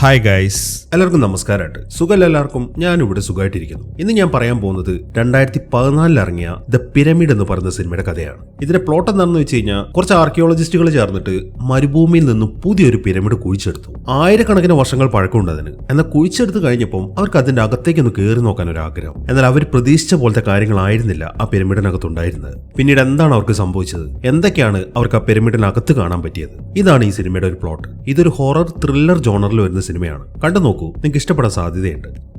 Hi guys എല്ലാവർക്കും നമസ്കാരമായിട്ട്. സുഖമല്ല എല്ലാവർക്കും? ഞാൻ ഇവിടെ സുഖമായിട്ടിരിക്കുന്നു. ഇന്ന് ഞാൻ പറയാൻ പോകുന്നത് രണ്ടായിരത്തി പതിനാലിൽ ഇറങ്ങിയ ദ പിരമിഡ് എന്ന് പറയുന്ന സിനിമയുടെ കഥയാണ്. ഇതിന്റെ പ്ലോട്ട് എന്താണെന്ന് വെച്ച് കഴിഞ്ഞാൽ കുറച്ച് ആർക്കിയോളജിസ്റ്റുകൾ ചേർന്നിട്ട് മരുഭൂമിയിൽ നിന്നും പുതിയൊരു പിരമിഡ് കുഴിച്ചെടുത്തു. ആയിരക്കണക്കിന് വർഷങ്ങൾ പഴക്കമുണ്ട് അതിന്. എന്നാൽ കുഴിച്ചെടുത്ത് കഴിഞ്ഞപ്പം അവർക്ക് അതിന്റെ അകത്തേക്ക് ഒന്ന് കയറി നോക്കാൻ ഒരു ആഗ്രഹം എന്നാൽ അവർ പ്രതീക്ഷിച്ച പോലത്തെ കാര്യങ്ങളായിരുന്നില്ല ആ പിരമിഡിനകത്തുണ്ടായിരുന്നത് പിന്നീട് എന്താണ് അവർക്ക് സംഭവിച്ചത്? എന്തൊക്കെയാണ് അവർക്ക് ആ പിരമിഡിനകത്ത് കാണാൻ പറ്റിയത്? ഇതാണ് ഈ സിനിമയുടെ ഒരു പ്ലോട്ട് ഇതൊരു ഹൊറർ ത്രില്ലർ ജോണറിൽ വരുന്ന സിനിമയാണ്. കണ്ടു നോക്കൂ നിങ്ങൾക്ക് ഇഷ്ടപ്പെടാൻ സാധ്യതയുണ്ട്.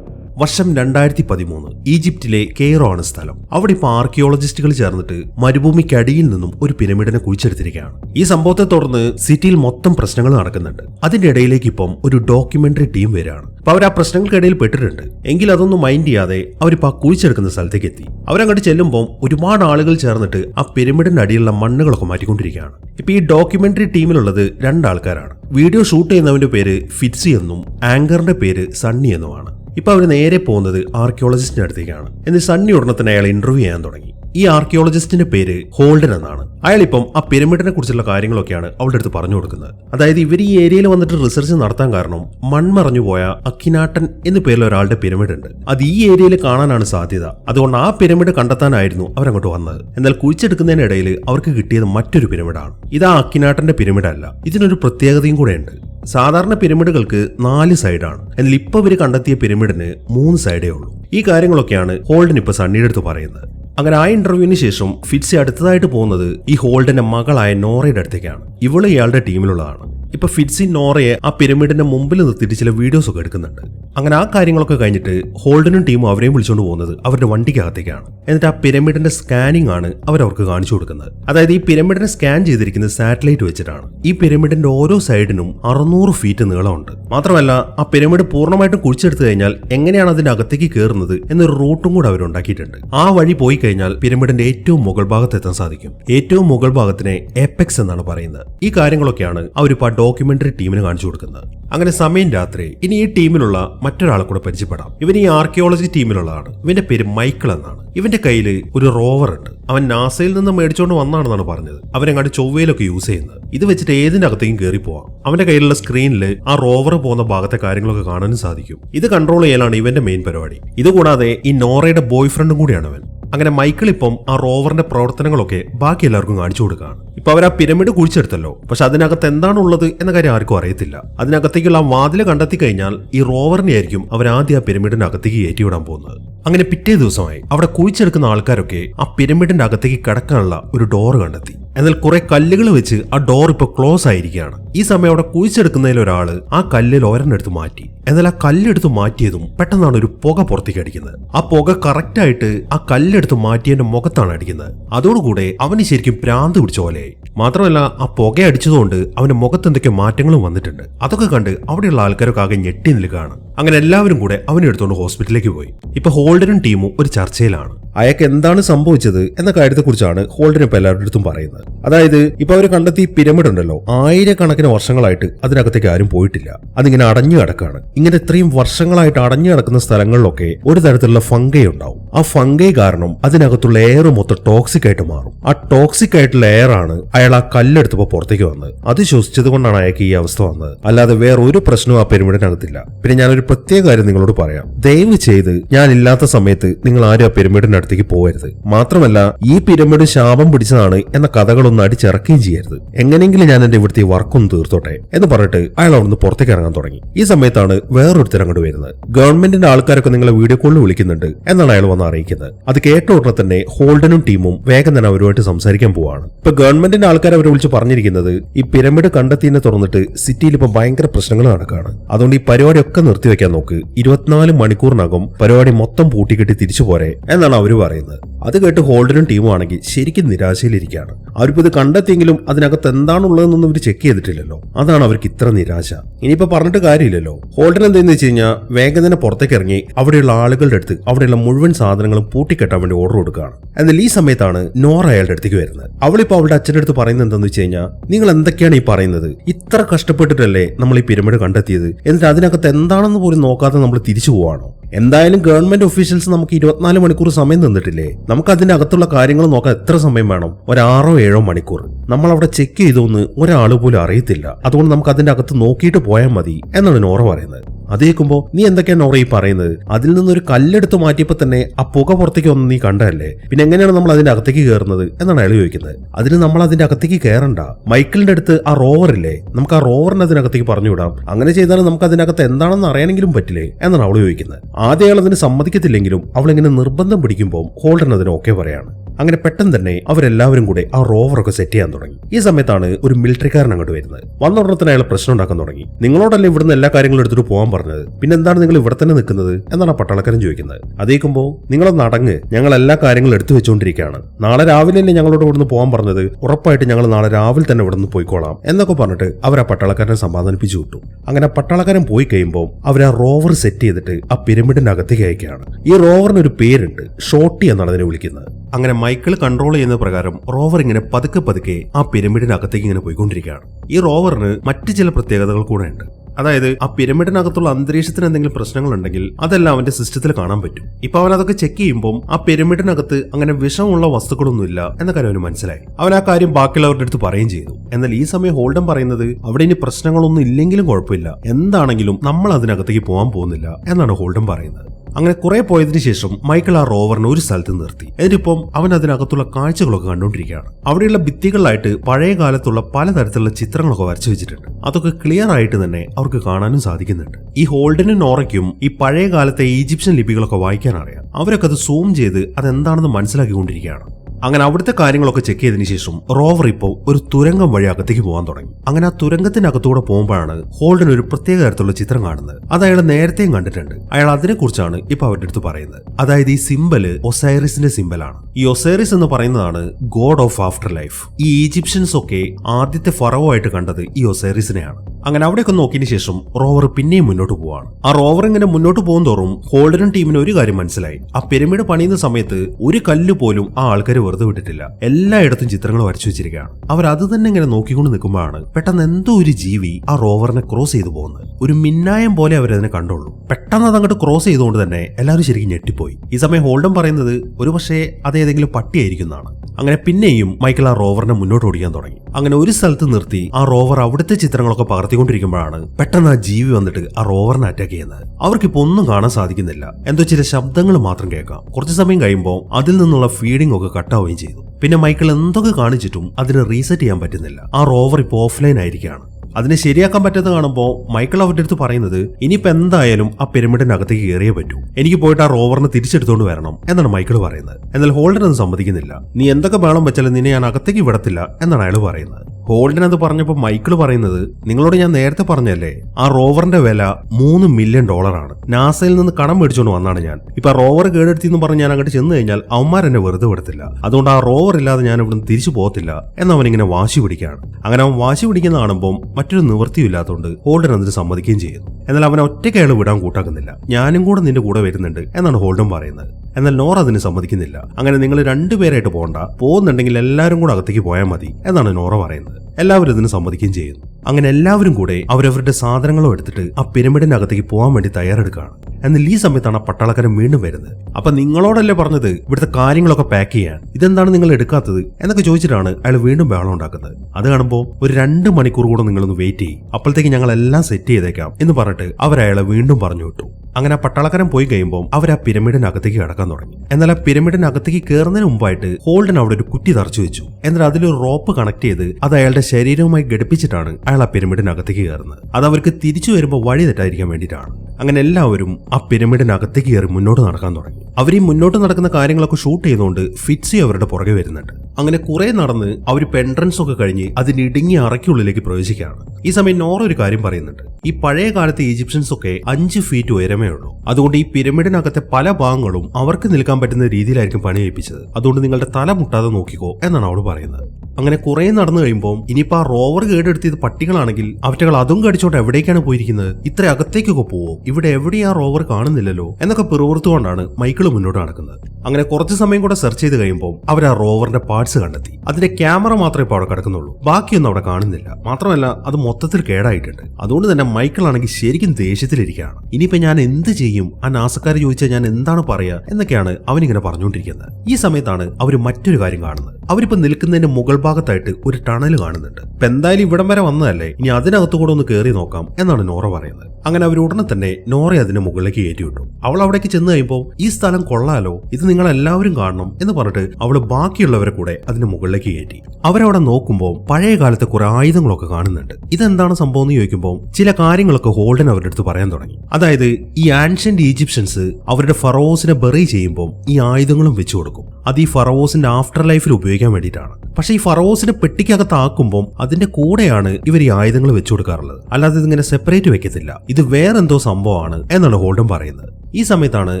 വർഷം രണ്ടായിരത്തി പതിമൂന്ന് ഈജിപ്തിലെ കെയ്റോ ആണ് സ്ഥലം. അവിടെ ഇപ്പോൾ ആർക്കിയോളജിസ്റ്റുകൾ ചേർന്നിട്ട് മരുഭൂമിക്കടിയിൽ നിന്നും ഒരു പിരമിഡിനെ കുഴിച്ചെടുത്തിരിക്കുകയാണ്. ഈ സംഭവത്തെ തുടർന്ന് സിറ്റിയിൽ മൊത്തം പ്രശ്നങ്ങൾ നടക്കുന്നുണ്ട്. അതിന്റെ ഇടയിലേക്ക് ഇപ്പം ഒരു ഡോക്യുമെന്ററി ടീം വരികയാണ്. അപ്പൊ അവർ ആ പ്രശ്നങ്ങൾക്കിടയിൽ പെട്ടിട്ടുണ്ട്. എങ്കിൽ അതൊന്നും മൈൻഡ് ചെയ്യാതെ അവരിപ്പോൾ ആ കുഴിച്ചെടുക്കുന്ന സ്ഥലത്തേക്ക് എത്തി. അവരങ്ങോട്ട് ചെല്ലുമ്പോൾ ഒരുപാട് ആളുകൾ ചേർന്നിട്ട് ആ പിരമിഡിന്റെ അടിയിലുള്ള മണ്ണുകളൊക്കെ മാറ്റിക്കൊണ്ടിരിക്കുകയാണ്. ഇപ്പൊ ഈ ഡോക്യുമെന്ററി ടീമിലുള്ളത് രണ്ടാൾക്കാരാണ്. വീഡിയോ ഷൂട്ട് ചെയ്യുന്നവന്റെ പേര് ഫിറ്റ്സി എന്നും ആങ്കറിന്റെ പേര് സണ്ണി എന്നുമാണ്. ഇപ്പൊ അവർ നേരെ പോകുന്നത് ആർക്കിയോളജിസ്റ്റിന്റെ അടുത്തേക്കാണ്. എന്നിട്ട് സണ്ണി ഉടനെ തന്നെ അയാൾ ഇന്റർവ്യൂ ചെയ്യാൻ തുടങ്ങി. ഈ ആർക്കിയോളജിസ്റ്റിന്റെ പേര് ഹോൾഡൻ എന്നാണ്. അയാൾ ഇപ്പം ആ പിരമിഡിനെ കുറിച്ചുള്ള കാര്യങ്ങളൊക്കെയാണ് അവളുടെ അടുത്ത് പറഞ്ഞു കൊടുക്കുന്നത്. അതായത് ഇവർ ഈ ഏരിയയിൽ വന്നിട്ട് റിസർച്ച് നടത്താൻ കാരണം മൺമറഞ്ഞു പോയ അക്കിനാട്ടൻ എന്ന പേരിൽ ഒരാളുടെ പിരമിഡ് ഉണ്ട് അത് ഈ ഏരിയയിൽ കാണാനാണ് സാധ്യത. അതുകൊണ്ട് ആ പിരമിഡ് കണ്ടെത്താനായിരുന്നു അവരങ്ങോട്ട് വന്നത്. എന്നാൽ കുഴിച്ചെടുക്കുന്നതിനിടയിൽ അവർക്ക് കിട്ടിയത് മറ്റൊരു പിരമിഡാണ്. ഇത് ആ അക്കിനാട്ടന്റെ പിരമിഡ് അല്ല ഇതിനൊരു പ്രത്യേകതയും കൂടെ ഉണ്ട് സാധാരണ പിരമിഡുകൾക്ക് നാല് സൈഡാണ്. എന്നാൽ ഇപ്പൊ ഇവർ കണ്ടെത്തിയ പിരമിഡിന് മൂന്ന് സൈഡേ ഉള്ളൂ. ഈ കാര്യങ്ങളൊക്കെയാണ് ഹോൾഡൻ ഇപ്പൊ സണ്ണിയുടെ അടുത്ത് പറയുന്നത്. അങ്ങനെ ആ ഇന്റർവ്യൂവിന് ശേഷം ഫിറ്റ്സി അടുത്തതായിട്ട് പോകുന്നത് ഈ ഹോൾഡന്റെ മകളായ നോറയുടെ അടുത്തേക്കാണ്. ഇവൾ ഇയാളുടെ ടീമിലുള്ളതാണ്. ഇപ്പൊ ഫിറ്റ്സി നോറയെ ആ പിരമിഡിന്റെ മുമ്പിൽ നിർത്തിയിട്ട് ചില വീഡിയോസ് ഒക്കെ എടുക്കുന്നുണ്ട്. അങ്ങനെ ആ കാര്യങ്ങളൊക്കെ കഴിഞ്ഞിട്ട് ഹോൾഡനും ടീമും അവരെയും വിളിച്ചുകൊണ്ട് പോകുന്നത് അവരുടെ വണ്ടിക്കകത്തേക്കാണ്. എന്നിട്ട് ആ പിരമിഡിന്റെ സ്കാനിംഗ് ആണ് അവരവർക്ക് കാണിച്ചു കൊടുക്കുന്നത്. അതായത് ഈ പിരമിഡിനെ സ്കാൻ ചെയ്തിരിക്കുന്നത് സാറ്റലൈറ്റ് വെച്ചിട്ടാണ്. ഈ പിരമിഡിന്റെ ഓരോ സൈഡിനും അറുന്നൂറ് ഫീറ്റ് നീളമുണ്ട്. മാത്രമല്ല ആ പിരമിഡ് പൂർണമായിട്ടും കുഴിച്ചെടുത്തു കഴിഞ്ഞാൽ എങ്ങനെയാണ് അതിന്റെ അകത്തേക്ക് കയറുന്നത് എന്നൊരു റൂട്ടും കൂടെ അവരുണ്ടാക്കിയിട്ടുണ്ട് ആ വഴി പോയി കഴിഞ്ഞാൽ പിരമിഡിന്റെ ഏറ്റവും മുകൾ ഭാഗത്ത് എത്താൻ സാധിക്കും. ഏറ്റവും മുകൾ ഭാഗത്തിനെ എപ്പെക്സ് എന്നാണ് പറയുന്നത്. ഈ കാര്യങ്ങളൊക്കെയാണ് അവർ ഡോക്യുമെന്ററി ടീമിന് കാണിച്ചു കൊടുക്കുന്നത്. അങ്ങനെ സമയം രാത്രി ഇനി ഈ ടീമിലുള്ള മറ്റൊരാളെ കൂടെ പരിചയപ്പെടാം. ഇവൻ ഈ ആർക്കിയോളജി ടീമിലുള്ളതാണ്. ഇവന്റെ പേര് മൈക്കിൾ എന്നാണ്. ഇവന്റെ കയ്യിൽ ഒരു റോവർ ഉണ്ട്. അവൻ നാസയിൽ നിന്ന് മേടിച്ചുകൊണ്ട് വന്നാണെന്നാണ് പറഞ്ഞത്. അവരെങ്ങാണ്ട് ചൊവ്വയിലൊക്കെ യൂസ് ചെയ്യുന്നത്. ഇത് വെച്ചിട്ട് ഏതിന്റെ അകത്തേക്കും കയറി പോവാം. അവന്റെ കയ്യിലുള്ള സ്ക്രീനിൽ ആ റോവർ പോകുന്ന ഭാഗത്തെ കാര്യങ്ങളൊക്കെ കാണാനും സാധിക്കും. ഇത് കൺട്രോൾ ചെയ്യലാണ് ഇവന്റെ മെയിൻ പരിപാടി. ഇതുകൂടാതെ ഈ നോറയുടെ ബോയ് ഫ്രണ്ടും കൂടിയാണ് അവൻ. അങ്ങനെ മൈക്കിൾ ഇപ്പം ആ റോവറിന്റെ പ്രവർത്തനങ്ങളൊക്കെ ബാക്കി എല്ലാവർക്കും കാണിച്ചു കൊടുക്കുകയാണ്. ഇപ്പൊ അവർ ആ പിരമിഡ് കുഴിച്ചെടുത്തല്ലോ. പക്ഷെ അതിനകത്ത് എന്താണുള്ളത് എന്ന കാര്യം ആർക്കും അറിയത്തില്ല. അതിനകത്തേക്കുള്ള ആ വാതിൽ കണ്ടെത്തി കഴിഞ്ഞാൽ ഈ റോവറിനെ ആയിരിക്കും അവർ ആദ്യം ആ പിരമിഡിന്റെ അകത്തേക്ക് കയറ്റിവിടാൻ പോകുന്നത്. അങ്ങനെ പിറ്റേ ദിവസമായി അവിടെ കുഴിച്ചെടുക്കുന്ന ആൾക്കാരൊക്കെ ആ പിരമിഡിന്റെ അകത്തേക്ക് കിടക്കാനുള്ള ഒരു ഡോർ കണ്ടെത്തി. എന്നാൽ കുറെ കല്ലുകൾ വെച്ച് ആ ഡോർ ഇപ്പൊ ക്ലോസ് ആയിരിക്കുകയാണ്. ഈ സമയം അവിടെ കുഴിച്ചെടുക്കുന്നതിൽ ഒരാൾ ആ കല്ലിൽ ഒരെണ്ണെടുത്ത് മാറ്റി. എന്നാൽ ആ കല്ലെടുത്ത് മാറ്റിയതും പെട്ടെന്നാണ് ഒരു പുക പുറത്തേക്ക് അടിക്കുന്നത്. ആ പുക കറക്റ്റായിട്ട് ആ ആയിട്ട് ആ മാറ്റി എന്റെ മുഖത്താണ് അടിക്കുന്നത്. അതോടുകൂടെ അവന് ശരിക്കും പ്രാന്ത് പിടിച്ച പോലെയായി. മാത്രമല്ല ആ പുക അടിച്ചതുകൊണ്ട് അവന്റെ മുഖത്ത് എന്തൊക്കെ മാറ്റങ്ങളും വന്നിട്ടുണ്ട്. അതൊക്കെ കണ്ട് അവിടെയുള്ള ആൾക്കാരൊക്കെ ആകെ ഞെട്ടി നിൽക്കുകയാണ്. അങ്ങനെ എല്ലാവരും കൂടെ അവനെ എടുത്തുകൊണ്ട് ഹോസ്പിറ്റലിലേക്ക് പോയി. ഇപ്പൊ ഹോൾഡനും ടീമും ഒരു ചർച്ചയിലാണ്. അയാൾക്ക് എന്താണ് സംഭവിച്ചത് എന്ന കാര്യത്തെക്കുറിച്ചാണ് ഹോൾഡൻ ഇപ്പൊ എല്ലാവരുടെ അടുത്തും പറയുന്നത്. അതായത് ഇപ്പൊ അവർ കണ്ടെത്തി പിരമിഡ് ഉണ്ടല്ലോ ആയിരക്കണക്കിന് വർഷങ്ങളായിട്ട് അതിനകത്തേക്ക് ആരും പോയിട്ടില്ല. അതിങ്ങനെ അടഞ്ഞു കിടക്കാണ്. ഇങ്ങനെ ഇത്രയും വർഷങ്ങളായിട്ട് അടഞ്ഞു കിടക്കുന്ന സ്ഥലങ്ങളിലൊക്കെ ഒരു തരത്തിലുള്ള ഫംഗൈ ഉണ്ടാവും. ആ ഫംഗൈ കാരണം അതിനകത്തുള്ള എയർ മൊത്തം ടോക്സിക് ആയിട്ട് മാറും. ആ ടോക്സിക് ആയിട്ടുള്ള എയർ ആണ് അയാൾ ആ കല്ലെടുത്തപ്പോ പുറത്തേക്ക് വന്നത്. അത് ശ്വസിച്ചത് കൊണ്ടാണ് അയാൾക്ക് ഈ അവസ്ഥ വന്നത്. അല്ലാതെ വേറെ ഒരു പ്രശ്നവും ആ പിരമിഡിനകത്തില്ല. പിന്നെ ഞാനൊരു പ്രത്യേക കാര്യം നിങ്ങളോട് പറയാം. ദയവ് ചെയ്ത് ഞാൻ ഇല്ലാത്ത സമയത്ത് നിങ്ങൾ ആരും ആ പിരമിഡിന്റെ അടുത്തേക്ക് പോകരുത്. മാത്രമല്ല ഈ പിരമിഡ് ശാപം പിടിച്ചതാണ് എന്ന കഥകളൊന്നും അടിച്ചിറക്കുകയും ചെയ്യരുത്. എങ്ങനെയെങ്കിലും ഞാൻ എന്റെ ഇവിടുത്തെ വർക്കൊന്ന് തീർത്തോട്ടെ എന്ന് പറഞ്ഞിട്ട് അയാൾ അവിടുന്ന് പുറത്തേക്ക് ഇറങ്ങാൻ തുടങ്ങി. ഈ സമയത്താണ് വേറൊരുത്തർ അങ്ങോട്ട് വരുന്നത്. ഗവൺമെന്റിന്റെ ആൾക്കാരൊക്കെ നിങ്ങളെ വീഡിയോ കോളിൽ വിളിക്കുന്നുണ്ട് എന്നാണ് അയാൾ വന്ന് അറിയിക്കുന്നത്. അത് കേട്ട ഉടനെ തന്നെ ഹോൾഡനും ടീമും വേഗം തന്നെ അവരുമായിട്ട് സംസാരിക്കാൻ പോവാണ്. ഇപ്പൊ ഗവൺമെന്റിന്റെ ആൾക്കാർ അവരെ വിളിച്ച് പറഞ്ഞിരിക്കുന്നത് ഈ പിരമിഡ് കണ്ടെത്തിയതിനെ തുറന്നിട്ട് സിറ്റിയിൽ ഇപ്പൊ ഭയങ്കര പ്രശ്നങ്ങൾ നടക്കുകയാണ്. അതുകൊണ്ട് ഈ പരിപാടിയൊക്കെ നിർത്തിവെക്കാൻ നോക്ക്. ഇരുപത്തിനാല് മണിക്കൂറിനകം പരിപാടി മൊത്തം പൂട്ടിക്കെട്ടി തിരിച്ചു പോരെ എന്നാണ് അവർ പറയുന്നത്. അത് കേട്ട് ഹോൾഡനും ടീമും ആണെങ്കിൽ ശരിക്കും നിരാശയിലിരിക്കുകയാണ്. അവരിപ്പോൾ ഇത് കണ്ടെത്തിയെങ്കിലും അതിനകത്ത് എന്താണുള്ളതെന്നൊന്നും ഇവർ ചെക്ക് ചെയ്തിട്ടില്ലല്ലോ. അതാണ് അവർക്ക് ഇത്ര നിരാശ. ഇനിയിപ്പോ പറഞ്ഞിട്ട് കാര്യമില്ലല്ലോ. ഹോൾഡൻ എന്തെന്ന് വെച്ച് കഴിഞ്ഞാൽ വേഗം തന്നെ പുറത്തേക്ക് ഇറങ്ങി അവിടെയുള്ള ആളുകളുടെ അടുത്ത് അവിടെയുള്ള മുഴുവൻ സാധനങ്ങളും പൂട്ടിക്കെട്ടാൻ വേണ്ടി ഓർഡർ കൊടുക്കുകയാണ്. എന്നാൽ ഈ സമയത്താണ് നോറ അയാളുടെ അടുത്തേക്ക് വരുന്നത്. അവളിപ്പോ അവളുടെ അച്ഛന്റെ അടുത്ത് പറയുന്നത് എന്താന്ന് വെച്ച് കഴിഞ്ഞാൽ നിങ്ങൾ എന്തൊക്കെയാണ് ഈ പറയുന്നത്? ഇത്ര കഷ്ടപ്പെട്ടിട്ടല്ലേ നമ്മൾ ഈ പിരമിഡ് കണ്ടെത്തിയത്? എന്നിട്ട് അതിനകത്ത് എന്താണെന്ന് പോലും നോക്കാതെ നമ്മൾ തിരിച്ചു പോവാണോ? എന്തായാലും ഗവൺമെന്റ് ഒഫീഷ്യൽസ് നമുക്ക് ഇരുപത്തിനാല് മണിക്കൂർ സമയം തന്നിട്ടില്ലേ? നമുക്ക് അതിന്റെ അകത്തുള്ള കാര്യങ്ങൾ നോക്കാൻ എത്ര സമയം വേണം? ഒരാറോ ഏഴോ മണിക്കൂർ. നമ്മൾ അവിടെ ചെക്ക് ചെയ്തോന്ന് ഒരാൾ പോലും അറിയത്തില്ല. അതുകൊണ്ട് നമുക്ക് അതിന്റെ അകത്ത് നോക്കിയിട്ട് പോയാൽ മതി എന്നാണ് നോറ പറയുന്നത്. അത് കേൾക്കുമ്പോ നീ എന്തൊക്കെയാണ് നോറ പറയുന്നത്? അതിൽ നിന്നൊരു കല്ലെടുത്ത് മാറ്റിയപ്പോൾ തന്നെ ആ പുക പുറത്തേക്ക് ഒന്ന് നീ കണ്ടല്ലേ പിന്നെ എങ്ങനെയാണ് നമ്മൾ അതിന്റെ അകത്തേക്ക് കയറുന്നത് എന്നാണ് അയാൾ ചോദിക്കുന്നത്. അതിന് നമ്മൾ അതിന്റെ അകത്തേക്ക് കയറണ്ട മൈക്കിളിന്റെ അടുത്ത് ആ റോവർ ഇല്ലേ? നമുക്ക് ആ റോവറിനെ അതിനകത്തേക്ക് പറഞ്ഞുവിടാം. അങ്ങനെ ചെയ്താൽ നമുക്ക് അതിനകത്ത് എന്താണെന്ന് അറിയാനെങ്കിലും പറ്റില്ലേ? എന്നാണ് അവൾ ചോദിക്കുന്നത്. ആദ്യ അയാൾ അതിന് സമ്മതിക്കത്തില്ലെങ്കിലും അവൾ ഇങ്ങനെ നിർബന്ധം പിടിക്കുമ്പോൾ ഹോൾഡൻ അതിന് ഓക്കെ പറയാണ്. അങ്ങനെ പെട്ടെന്ന് തന്നെ അവരെല്ലാവരും കൂടെ ആ റോവറൊക്കെ സെറ്റ് ചെയ്യാൻ തുടങ്ങി. ഈ സമയത്താണ് ഒരു മിലിറ്ററിക്കാരൻ അങ്ങോട്ട് വരുന്നത്. വന്ന ഉടനെ തന്നെ അയാൾ പ്രശ്നം ഉണ്ടാക്കാൻ തുടങ്ങി. നിങ്ങളോടല്ലേ ഇവിടുന്ന് എല്ലാ കാര്യങ്ങളും എടുത്തിട്ട് പോകാൻ പറഞ്ഞത്. പിന്നെ എന്താണ് നിങ്ങൾ ഇവിടെ തന്നെ നിൽക്കുന്നത്? എന്നാണ് പട്ടാളക്കാരൻ ചോദിക്കുന്നത്. അതേക്കുമ്പോൾ നിങ്ങളൊന്ന് അടങ്ങ് ഞങ്ങൾ എല്ലാ കാര്യങ്ങളും എടുത്തു വെച്ചുകൊണ്ടിരിക്കുകയാണ് നാളെ രാവിലെ അല്ലേ ഞങ്ങളോട് ഇവിടുന്ന് പോകാൻ പറഞ്ഞത്? ഉറപ്പായിട്ട് ഞങ്ങൾ നാളെ രാവിലെ തന്നെ ഇവിടുന്ന് പോയിക്കോളാം. എന്നൊക്കെ പറഞ്ഞിട്ട് അവർ ആ പട്ടാളക്കാരനെ സമാധാനിപ്പിച്ചു വിട്ടു. അങ്ങനെ പട്ടാളക്കാരൻ പോയി കഴിയുമ്പോൾ അവർ ആ റോവർ സെറ്റ് ചെയ്തിട്ട് ആ പിരമിഡിന്റെ അകത്തേക്ക് അയക്കുകയാണ്. ഈ റോവറിന് ഒരു പേരുണ്ട്. ഷോട്ടി എന്നാണ് അതിനെ വിളിക്കുന്നത്. അങ്ങനെ മൈക്കിൾ കൺട്രോൾ ചെയ്യുന്ന പ്രകാരം റോവർ ഇങ്ങനെ പതുക്കെ പതുക്കെ ആ പിരമിഡിനകത്തേക്ക് ഇങ്ങനെ പോയിക്കൊണ്ടിരിക്കുകയാണ്. ഈ റോവറിന് മറ്റു ചില പ്രത്യേകതകൾ കൂടെ ഉണ്ട് അതായത് ആ പിരമിഡിനകത്തുള്ള അന്തരീക്ഷത്തിന് എന്തെങ്കിലും പ്രശ്നങ്ങൾ ഉണ്ടെങ്കിൽ അതെല്ലാം അവന്റെ സിസ്റ്റത്തിൽ കാണാൻ പറ്റും. ഇപ്പൊ അവൻ അതൊക്കെ ചെക്ക് ചെയ്യുമ്പോൾ ആ പിരമിഡിനകത്ത് അങ്ങനെ വിഷമുള്ള വസ്തുക്കളൊന്നും ഇല്ല എന്ന കാര്യം അവന് മനസ്സിലായി. അവൻ ആ കാര്യം ബാക്കിയുള്ളവരുടെ അടുത്ത് പറയുകയും ചെയ്തു. എന്നാൽ ഈ സമയം ഹോൾഡൻ പറയുന്നത് അവിടെ ഇനി പ്രശ്നങ്ങളൊന്നും ഇല്ലെങ്കിലും കുഴപ്പമില്ല. എന്താണെങ്കിലും നമ്മൾ അതിനകത്തേക്ക് പോകാൻ പോകുന്നില്ല എന്നാണ് ഹോൾഡൻ പറയുന്നത്. അങ്ങനെ കുറെ പോയതിനു ശേഷം മൈക്കിൾ ആ റോവറിനെ ഒരു സ്ഥലത്ത് നിർത്തി. എന്നിട്ടിപ്പം അവൻ അതിനകത്തുള്ള കാഴ്ചകളൊക്കെ കണ്ടുകൊണ്ടിരിക്കുകയാണ് അവിടെയുള്ള ഭിത്തികളിലായിട്ട് പഴയ കാലത്തുള്ള പലതരത്തിലുള്ള ചിത്രങ്ങളൊക്കെ വരച്ചു വെച്ചിട്ടുണ്ട്. അതൊക്കെ ക്ലിയർ ആയിട്ട് തന്നെ അവർക്ക് കാണാനും സാധിക്കുന്നുണ്ട്. ഈ ഹോൾഡനും നോറയ്ക്കും ഈ പഴയ കാലത്തെ ഈജിപ്ഷ്യൻ ലിപികളൊക്കെ വായിക്കാൻ അറിയാം. അവരൊക്കെ അത് സൂം ചെയ്ത് അതെന്താണെന്ന് മനസ്സിലാക്കിക്കൊണ്ടിരിക്കുകയാണ്. അങ്ങനെ അവിടുത്തെ കാര്യങ്ങളൊക്കെ ചെക്ക് ചെയ്തതിനു ശേഷം റോവർ ഇപ്പോൾ ഒരു തുരങ്കം വഴി അകത്തേക്ക് പോകാൻ തുടങ്ങി. അങ്ങനെ ആ തുരങ്കത്തിനകത്തൂടെ പോകുമ്പോഴാണ് ഹോൾഡൻ ഒരു പ്രത്യേക തരത്തിലുള്ള ചിത്രം കാണുന്നത്. അത് അയാൾ നേരത്തെയും കണ്ടിട്ടുണ്ട്. അയാൾ അതിനെക്കുറിച്ചാണ് ഇപ്പൊ അവരുടെ അടുത്ത് പറയുന്നത്. അതായത് ഈ സിമ്പൽ ഒസൈറിസിന്റെ സിമ്പലാണ് ഈ ഒസൈറിസ് എന്ന് പറയുന്നതാണ് ഗോഡ് ഓഫ് ആഫ്റ്റർ ലൈഫ് ഈ ഈജിപ്ഷ്യൻസ് ഒക്കെ ആദ്യത്തെ ഫറവോ ആയിട്ട് കണ്ടത് ഈ ഒസൈറിസിനെയാണ് അങ്ങനെ അവിടെയൊക്കെ നോക്കിയതിനു ശേഷം റോവർ പിന്നെയും മുന്നോട്ട് പോവാണ്. ആ റോവർ ഇങ്ങനെ മുന്നോട്ട് പോകും തോറും ഹോൾഡനും ടീമിന് ഒരു കാര്യം മനസ്സിലായി. ആ പിരമിഡ് പണിയുന്ന സമയത്ത് ഒരു കല്ല് പോലും ആ ആൾക്കാർ വെറുതെ വിട്ടിട്ടില്ല. എല്ലായിടത്തും ചിത്രങ്ങൾ വരച്ചു വെച്ചിരിക്കുകയാണ്. അവർ അത് തന്നെ ഇങ്ങനെ നോക്കിക്കൊണ്ട് നിൽക്കുമ്പോഴാണ് പെട്ടെന്ന് എന്തോ ഒരു ജീവി ആ റോവറിനെ ക്രോസ് ചെയ്തു പോകുന്നത്. ഒരു മിന്നായം പോലെ അവരതിനെ കണ്ടുള്ളൂ. പെട്ടെന്ന് അങ്ങോട്ട് ക്രോസ് ചെയ്തുകൊണ്ട് തന്നെ എല്ലാവരും ശരിക്കും ഞെട്ടിപ്പോയി. ഈ സമയം ഹോൾഡൻ പറയുന്നത് ഒരു പക്ഷേ അത് ഏതെങ്കിലും പട്ടിയായിരിക്കുന്നതാണ് അങ്ങനെ പിന്നെയും മൈക്കിൾ ആ റോവറിനെ മുന്നോട്ട് ഓടിക്കാൻ തുടങ്ങി. അങ്ങനെ ഒരു സ്ഥലത്ത് നിർത്തി ആ റോവർ അവിടുത്തെ ചിത്രങ്ങളൊക്കെ പകർത്തിക്കൊണ്ടിരിക്കുമ്പോഴാണ് പെട്ടെന്ന് ആ ജീവി വന്നിട്ട് ആ റോവറിനെ അറ്റാക്ക് ചെയ്യുന്നത്. അവർക്കിപ്പോ ഒന്നും കാണാൻ സാധിക്കുന്നില്ല. എന്തോ ചില ശബ്ദങ്ങൾ മാത്രം കേൾക്കാം. കുറച്ച് സമയം കഴിയുമ്പോൾ അതിൽ നിന്നുള്ള ഫീഡിംഗ് ഒക്കെ കട്ടാവുകയും ചെയ്തു. പിന്നെ മൈക്കിൾ എന്തൊക്കെ കാണിച്ചിട്ടും അതിനെ റീസെറ്റ് ചെയ്യാൻ പറ്റുന്നില്ല. ആ റോവർ ഇപ്പോൾ ഓഫ്ലൈൻ ആയിരിക്കുകയാണ്. അതിനെ ശരിയാക്കാൻ പറ്റാത്ത കാണുമ്പോൾ മൈക്കിൾ അവരുടെ അടുത്ത് പറയുന്നത് ഇനിയിപ്പോ എന്തായാലും ആ പിരമിഡിനകത്തേക്ക് കയറിയേ പറ്റൂ. എനിക്ക് പോയിട്ട് ആ റോവറിനെ തിരിച്ചെടുത്തോണ്ട് വരണം എന്നാണ് മൈക്കിൾ പറയുന്നത്. എന്നാൽ ഹോൾഡൻ അത് സമ്മതിക്കുന്നില്ല. നീ എന്തൊക്കെ വേണം വെച്ചാലും നിന്നെ ഞാൻ അകത്തേക്ക് വിടത്തില്ല എന്നാണ് അയാൾ പറയുന്നത്. ഹോൾഡൻ അത് പറഞ്ഞപ്പോൾ മൈക്കിൾ പറയുന്നത് നിങ്ങളോട് ഞാൻ നേരത്തെ പറഞ്ഞല്ലേ ആ റോവറിന്റെ വില മൂന്ന് മില്യൺ ഡോളറാണ്. നാസയിൽ നിന്ന് കടം മേടിച്ചുകൊണ്ട് വന്നാണ് ഞാൻ. ഇപ്പൊ റോവർ കേടെടുത്തി എന്ന് പറഞ്ഞ് ഞാൻ അങ്ങോട്ട് ചെന്ന് കഴിഞ്ഞാൽ അവന്മാർ എന്നെ വെറുതെ വിടത്തില്ല. അതുകൊണ്ട് ആ റോവർ ഇല്ലാതെ ഞാൻ ഇവിടുന്ന് തിരിച്ചു പോകത്തില്ല എന്നവൻ ഇങ്ങനെ വാശി പിടിക്കുകയാണ്. അങ്ങനെ അവൻ വാശി പിടിക്കുന്ന കാണുമ്പോൾ മറ്റൊരു നിവൃത്തിയില്ലാത്തതുകൊണ്ട് ഹോൾഡൻ അതിന് സമ്മതിക്കുകയും ചെയ്യുന്നു. എന്നാൽ അവൻ ഒറ്റയ്ക്ക് അയാൾ വിടാൻ കൂട്ടാക്കുന്നില്ല. ഞാനും കൂടെ നിന്റെ കൂടെ വരുന്നുണ്ട് എന്നാണ് ഹോൾഡൻ പറയുന്നത്. എന്നാൽ നോറ അതിന് സമ്മതിക്കുന്നില്ല. അങ്ങനെ നിങ്ങൾ രണ്ടുപേരായിട്ട് പോകണ്ട പോകുന്നുണ്ടെങ്കിൽ എല്ലാവരും കൂടെ അകത്തേക്ക് പോയാൽ മതി എന്നാണ് നോറ പറയുന്നത്. എല്ലാവരും ഇതിന് സമ്മതിക്കുകയും ചെയ്യുന്നു. അങ്ങനെ എല്ലാവരും കൂടെ അവരവരുടെ സാധനങ്ങളും എടുത്തിട്ട് ആ പിരമിഡിന്റെ അകത്തേക്ക് പോകാൻ വേണ്ടി തയ്യാറെടുക്കുകയാണ്. എന്നാൽ ഈ സമയത്താണ് ആ പട്ടാളക്കാരൻ വീണ്ടും വരുന്നത്. അപ്പൊ നിങ്ങളോടല്ലേ പറഞ്ഞത്? ഇവിടുത്തെ കാര്യങ്ങളൊക്കെ പാക്ക് ചെയ്യാൻ ഇതെന്താണ് നിങ്ങൾ എടുക്കാത്തത്? എന്നൊക്കെ ചോദിച്ചിട്ടാണ് അയാൾ വീണ്ടും ബഹളം ഉണ്ടാക്കുന്നത്. അത് കാണുമ്പോൾ ഒരു രണ്ട് മണിക്കൂർ കൂടെ നിങ്ങളൊന്ന് വെയിറ്റ് ചെയ്യും. അപ്പോഴത്തേക്ക് ഞങ്ങൾ എല്ലാം സെറ്റ് ചെയ്തേക്കാം എന്ന് പറഞ്ഞിട്ട് അവരയാളെ വീണ്ടും പറഞ്ഞു വിട്ടു. അങ്ങനെ ആ പട്ടാളക്കാരൻ പോയി കഴിയുമ്പോൾ അവർ ആ പിരമിഡിനകത്തേക്ക് കിടക്കാൻ തുടങ്ങി. എന്നാൽ ആ പിരമിഡിനകത്തേക്ക് കയറുന്നതിന് മുമ്പായിട്ട് ഹോൾഡൻ അവിടെ ഒരു കുറ്റി തറച്ചു വെച്ചു. എന്നാൽ അതിലൊരു റോപ്പ് കണക്ട് ചെയ്ത് അത് അയാളുടെ ശരീരവുമായി ഘടിപ്പിച്ചിട്ടാണ് അയാൾ ആ പിരമിഡിനകത്തേക്ക് കയറുന്നത്. അത് അവർക്ക് തിരിച്ചു വരുമ്പോൾ വഴി തെറ്റായിരിക്കാൻ വേണ്ടിയിട്ടാണ്. അങ്ങനെ എല്ലാവരും ആ പിരമിഡിനകത്തേക്ക് കയറി മുന്നോട്ട് നടക്കാൻ തുടങ്ങി. അവർ ഈ മുന്നോട്ട് നടക്കുന്ന കാര്യങ്ങളൊക്കെ ഷൂട്ട് ചെയ്തുകൊണ്ട് ഫിറ്റ്സി അവരുടെ പുറകെ വരുന്നുണ്ട്. അങ്ങനെ കുറെ നടന്ന് അവർ പെൻട്രൻസ് ഒക്കെ കഴിഞ്ഞ് അതിന് ഇടുങ്ങി അറയ്ക്കുള്ളിലേക്ക് പ്രവേശിക്കുകയാണ്. ഈ സമയം നോറ ഒരു കാര്യം പറയുന്നുണ്ട്. ഈ പഴയ കാലത്തെ ഈജിപ്ഷ്യൻസ് ഒക്കെ അഞ്ച് ഫീറ്റ് ഉയരമേ ഉള്ളൂ. അതുകൊണ്ട് ഈ പിരമിഡിനകത്തെ പല ഭാഗങ്ങളും അവർക്ക് നിൽക്കാൻ പറ്റുന്ന രീതിയിലായിരിക്കും പണി ഏൽപ്പിച്ചത്. അതുകൊണ്ട് നിങ്ങളുടെ തല മുട്ടാതെ നോക്കിക്കോ എന്നാണ് അവൾ പറയുന്നത്. അങ്ങനെ കുറെ നടന്നു കഴിയുമ്പോൾ ഇനിയിപ്പോ ആ റോവർ കേടെടുത്തിയത് പട്ടികളാണെങ്കിൽ അവറ്റകൾ അതും കടിച്ചോണ്ട് എവിടേക്കാണ് പോയിരിക്കുന്നത്? ഇത്ര അകത്തേക്കൊക്കെ പോവോ? ഇവിടെ എവിടെയാ ആ റോവർ കാണുന്നില്ലല്ലോ എന്നൊക്കെ പിറുവിറുത്തുകൊണ്ടാണ് മൈക്കിൾ മുന്നോട്ട് നടക്കുന്നത്. അങ്ങനെ കുറച്ച് സമയം കൂടെ സെർച്ച് ചെയ്ത് കഴിയുമ്പോൾ അവർ ആ റോവറിന്റെ പാർട്സ് കണ്ടെത്തി. അതിന്റെ ക്യാമറ മാത്രമേ ഇപ്പോൾ അവിടെ കിടക്കുന്നുള്ളൂ. ബാക്കിയൊന്നും അവിടെ കാണുന്നില്ല. മാത്രമല്ല അത് മൊത്തത്തിൽ കേടായിട്ടുണ്ട്. അതുകൊണ്ട് തന്നെ മൈക്കിൾ ആണെങ്കിൽ ശരിക്കും ദേഷ്യത്തിലിരിക്കുകയാണ്. ഇനിയിപ്പോ ഞാൻ എന്ത് ചെയ്യും? ആ നാസക്കാർ ചോദിച്ചാൽ ഞാൻ എന്താണ് പറയുക എന്നൊക്കെയാണ് അവനിങ്ങനെ പറഞ്ഞുകൊണ്ടിരിക്കുന്നത്. ഈ സമയത്താണ് അവർ മറ്റൊരു കാര്യം കാണുന്നത്. അവരിപ്പോ നിൽക്കുന്നതിന്റെ മുകൾ ഭാഗത്തായിട്ട് ഒരു ടണൽ കാണുന്നുണ്ട്. ഇപ്പൊ എന്തായാലും ഇവിടം വരെ വന്നതല്ലേ? ഇനി അതിനകത്തു കൂടെ ഒന്ന് കയറി നോക്കാം എന്നാണ് നോറ പറയുന്നത്. അങ്ങനെ അവർ ഉടനെ തന്നെ നോറ അതിന്റെ മുകളിലേക്ക് കയറ്റി വിട്ടു. അവൾ അവിടേക്ക് ചെന്ന് കഴിയുമ്പോൾ ഈ സ്ഥലം കൊള്ളാലോ ഇത് നിങ്ങൾ എല്ലാവരും കാണണം എന്ന് പറഞ്ഞിട്ട് അവൾ ബാക്കിയുള്ളവരെ കൂടെ അതിന്റെ മുകളിലേക്ക് കയറ്റി. അവരവിടെ നോക്കുമ്പോൾ പഴയ കാലത്തെ കുറെ ആയുധങ്ങളൊക്കെ കാണുന്നുണ്ട്. ഇതെന്താണ് സംഭവം എന്ന് ചോദിക്കുമ്പോൾ ചില കാര്യങ്ങളൊക്കെ ഹോൾഡൻ അവരുടെ അടുത്ത് പറയാൻ തുടങ്ങി. അതായത് ഈ ആൻഷ്യന്റ് ഈജിപ്ഷ്യൻസ് അവരുടെ ഫറോസിനെ ബെറി ചെയ്യുമ്പോൾ ഈ ആയുധങ്ങളും വെച്ചു കൊടുക്കും. അത് ഈ ഫറവോസിന്റെ ആഫ്റ്റർ ലൈഫിൽ ഉപയോഗിക്കാൻ വേണ്ടിയിട്ടാണ്. പക്ഷേ ഈ ഫറവോസിന്റെ പെട്ടിക്കകത്താക്കുമ്പോൾ അതിന്റെ കൂടെയാണ് ഇവർ ഈ ആയുധങ്ങൾ വെച്ചു കൊടുക്കാറുള്ളത് അല്ലാതെ ഇതിങ്ങനെ സെപ്പറേറ്റ് വെക്കത്തില്ല. ഇത് വേറെന്തോ സംഭവമാണ് എന്നാണ് ഹോൾഡൻ പറയുന്നത്. ഈ സമയത്താണ്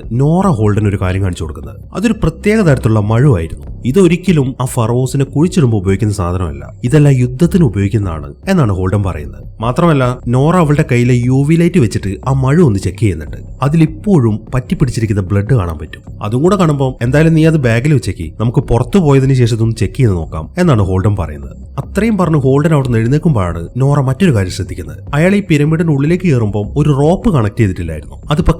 നോറ ഹോൾഡൻ ഒരു കാര്യം കാണിച്ചു കൊടുക്കുന്നത്. അതൊരു പ്രത്യേക തരത്തിലുള്ള മഴുവായിരുന്നു. ഇതൊരിക്കലും ആ ഫറോസിനെ കുഴിച്ചിടുമ്പോൾ ഉപയോഗിക്കുന്ന സാധനമല്ല. ഇതെല്ലാം യുദ്ധത്തിന് ഉപയോഗിക്കുന്നതാണ് എന്നാണ് ഹോൾഡൻ പറയുന്നത്. മാത്രമല്ല നോറ അവളുടെ കയ്യിലെ യു വി ലൈറ്റ് വെച്ചിട്ട് ആ മഴ ഒന്ന് ചെക്ക് ചെയ്യുന്നുണ്ട്. അതിലിപ്പോഴും പറ്റിപ്പിടിച്ചിരിക്കുന്ന ബ്ലഡ് കാണാൻ പറ്റും. അതും കൂടെ കാണുമ്പോൾ എന്തായാലും നീ അത് ബാഗിൽ വെച്ചേക്ക്. നമുക്ക് പുറത്തു പോയതിനു ശേഷം ഇതൊന്ന് ചെക്ക് ചെയ്ത് നോക്കാം എന്നാണ് ഹോൾഡൻ പറയുന്നത്. അത്രയും പറഞ്ഞ് ഹോൾഡൻ അവിടെ നിന്ന് എഴുന്നേക്കുമ്പോഴാണ് നോറ മറ്റൊരു കാര്യം ശ്രദ്ധിക്കുന്നത്. അയാൾ ഈ പിരമിഡിന്റെ ഉള്ളിലേക്ക് കയറുമ്പോൾ ഒരു റോപ്പ് കണക്ട് ചെയ്തിട്ടില്ലായിരുന്നു. അതിപ്പോ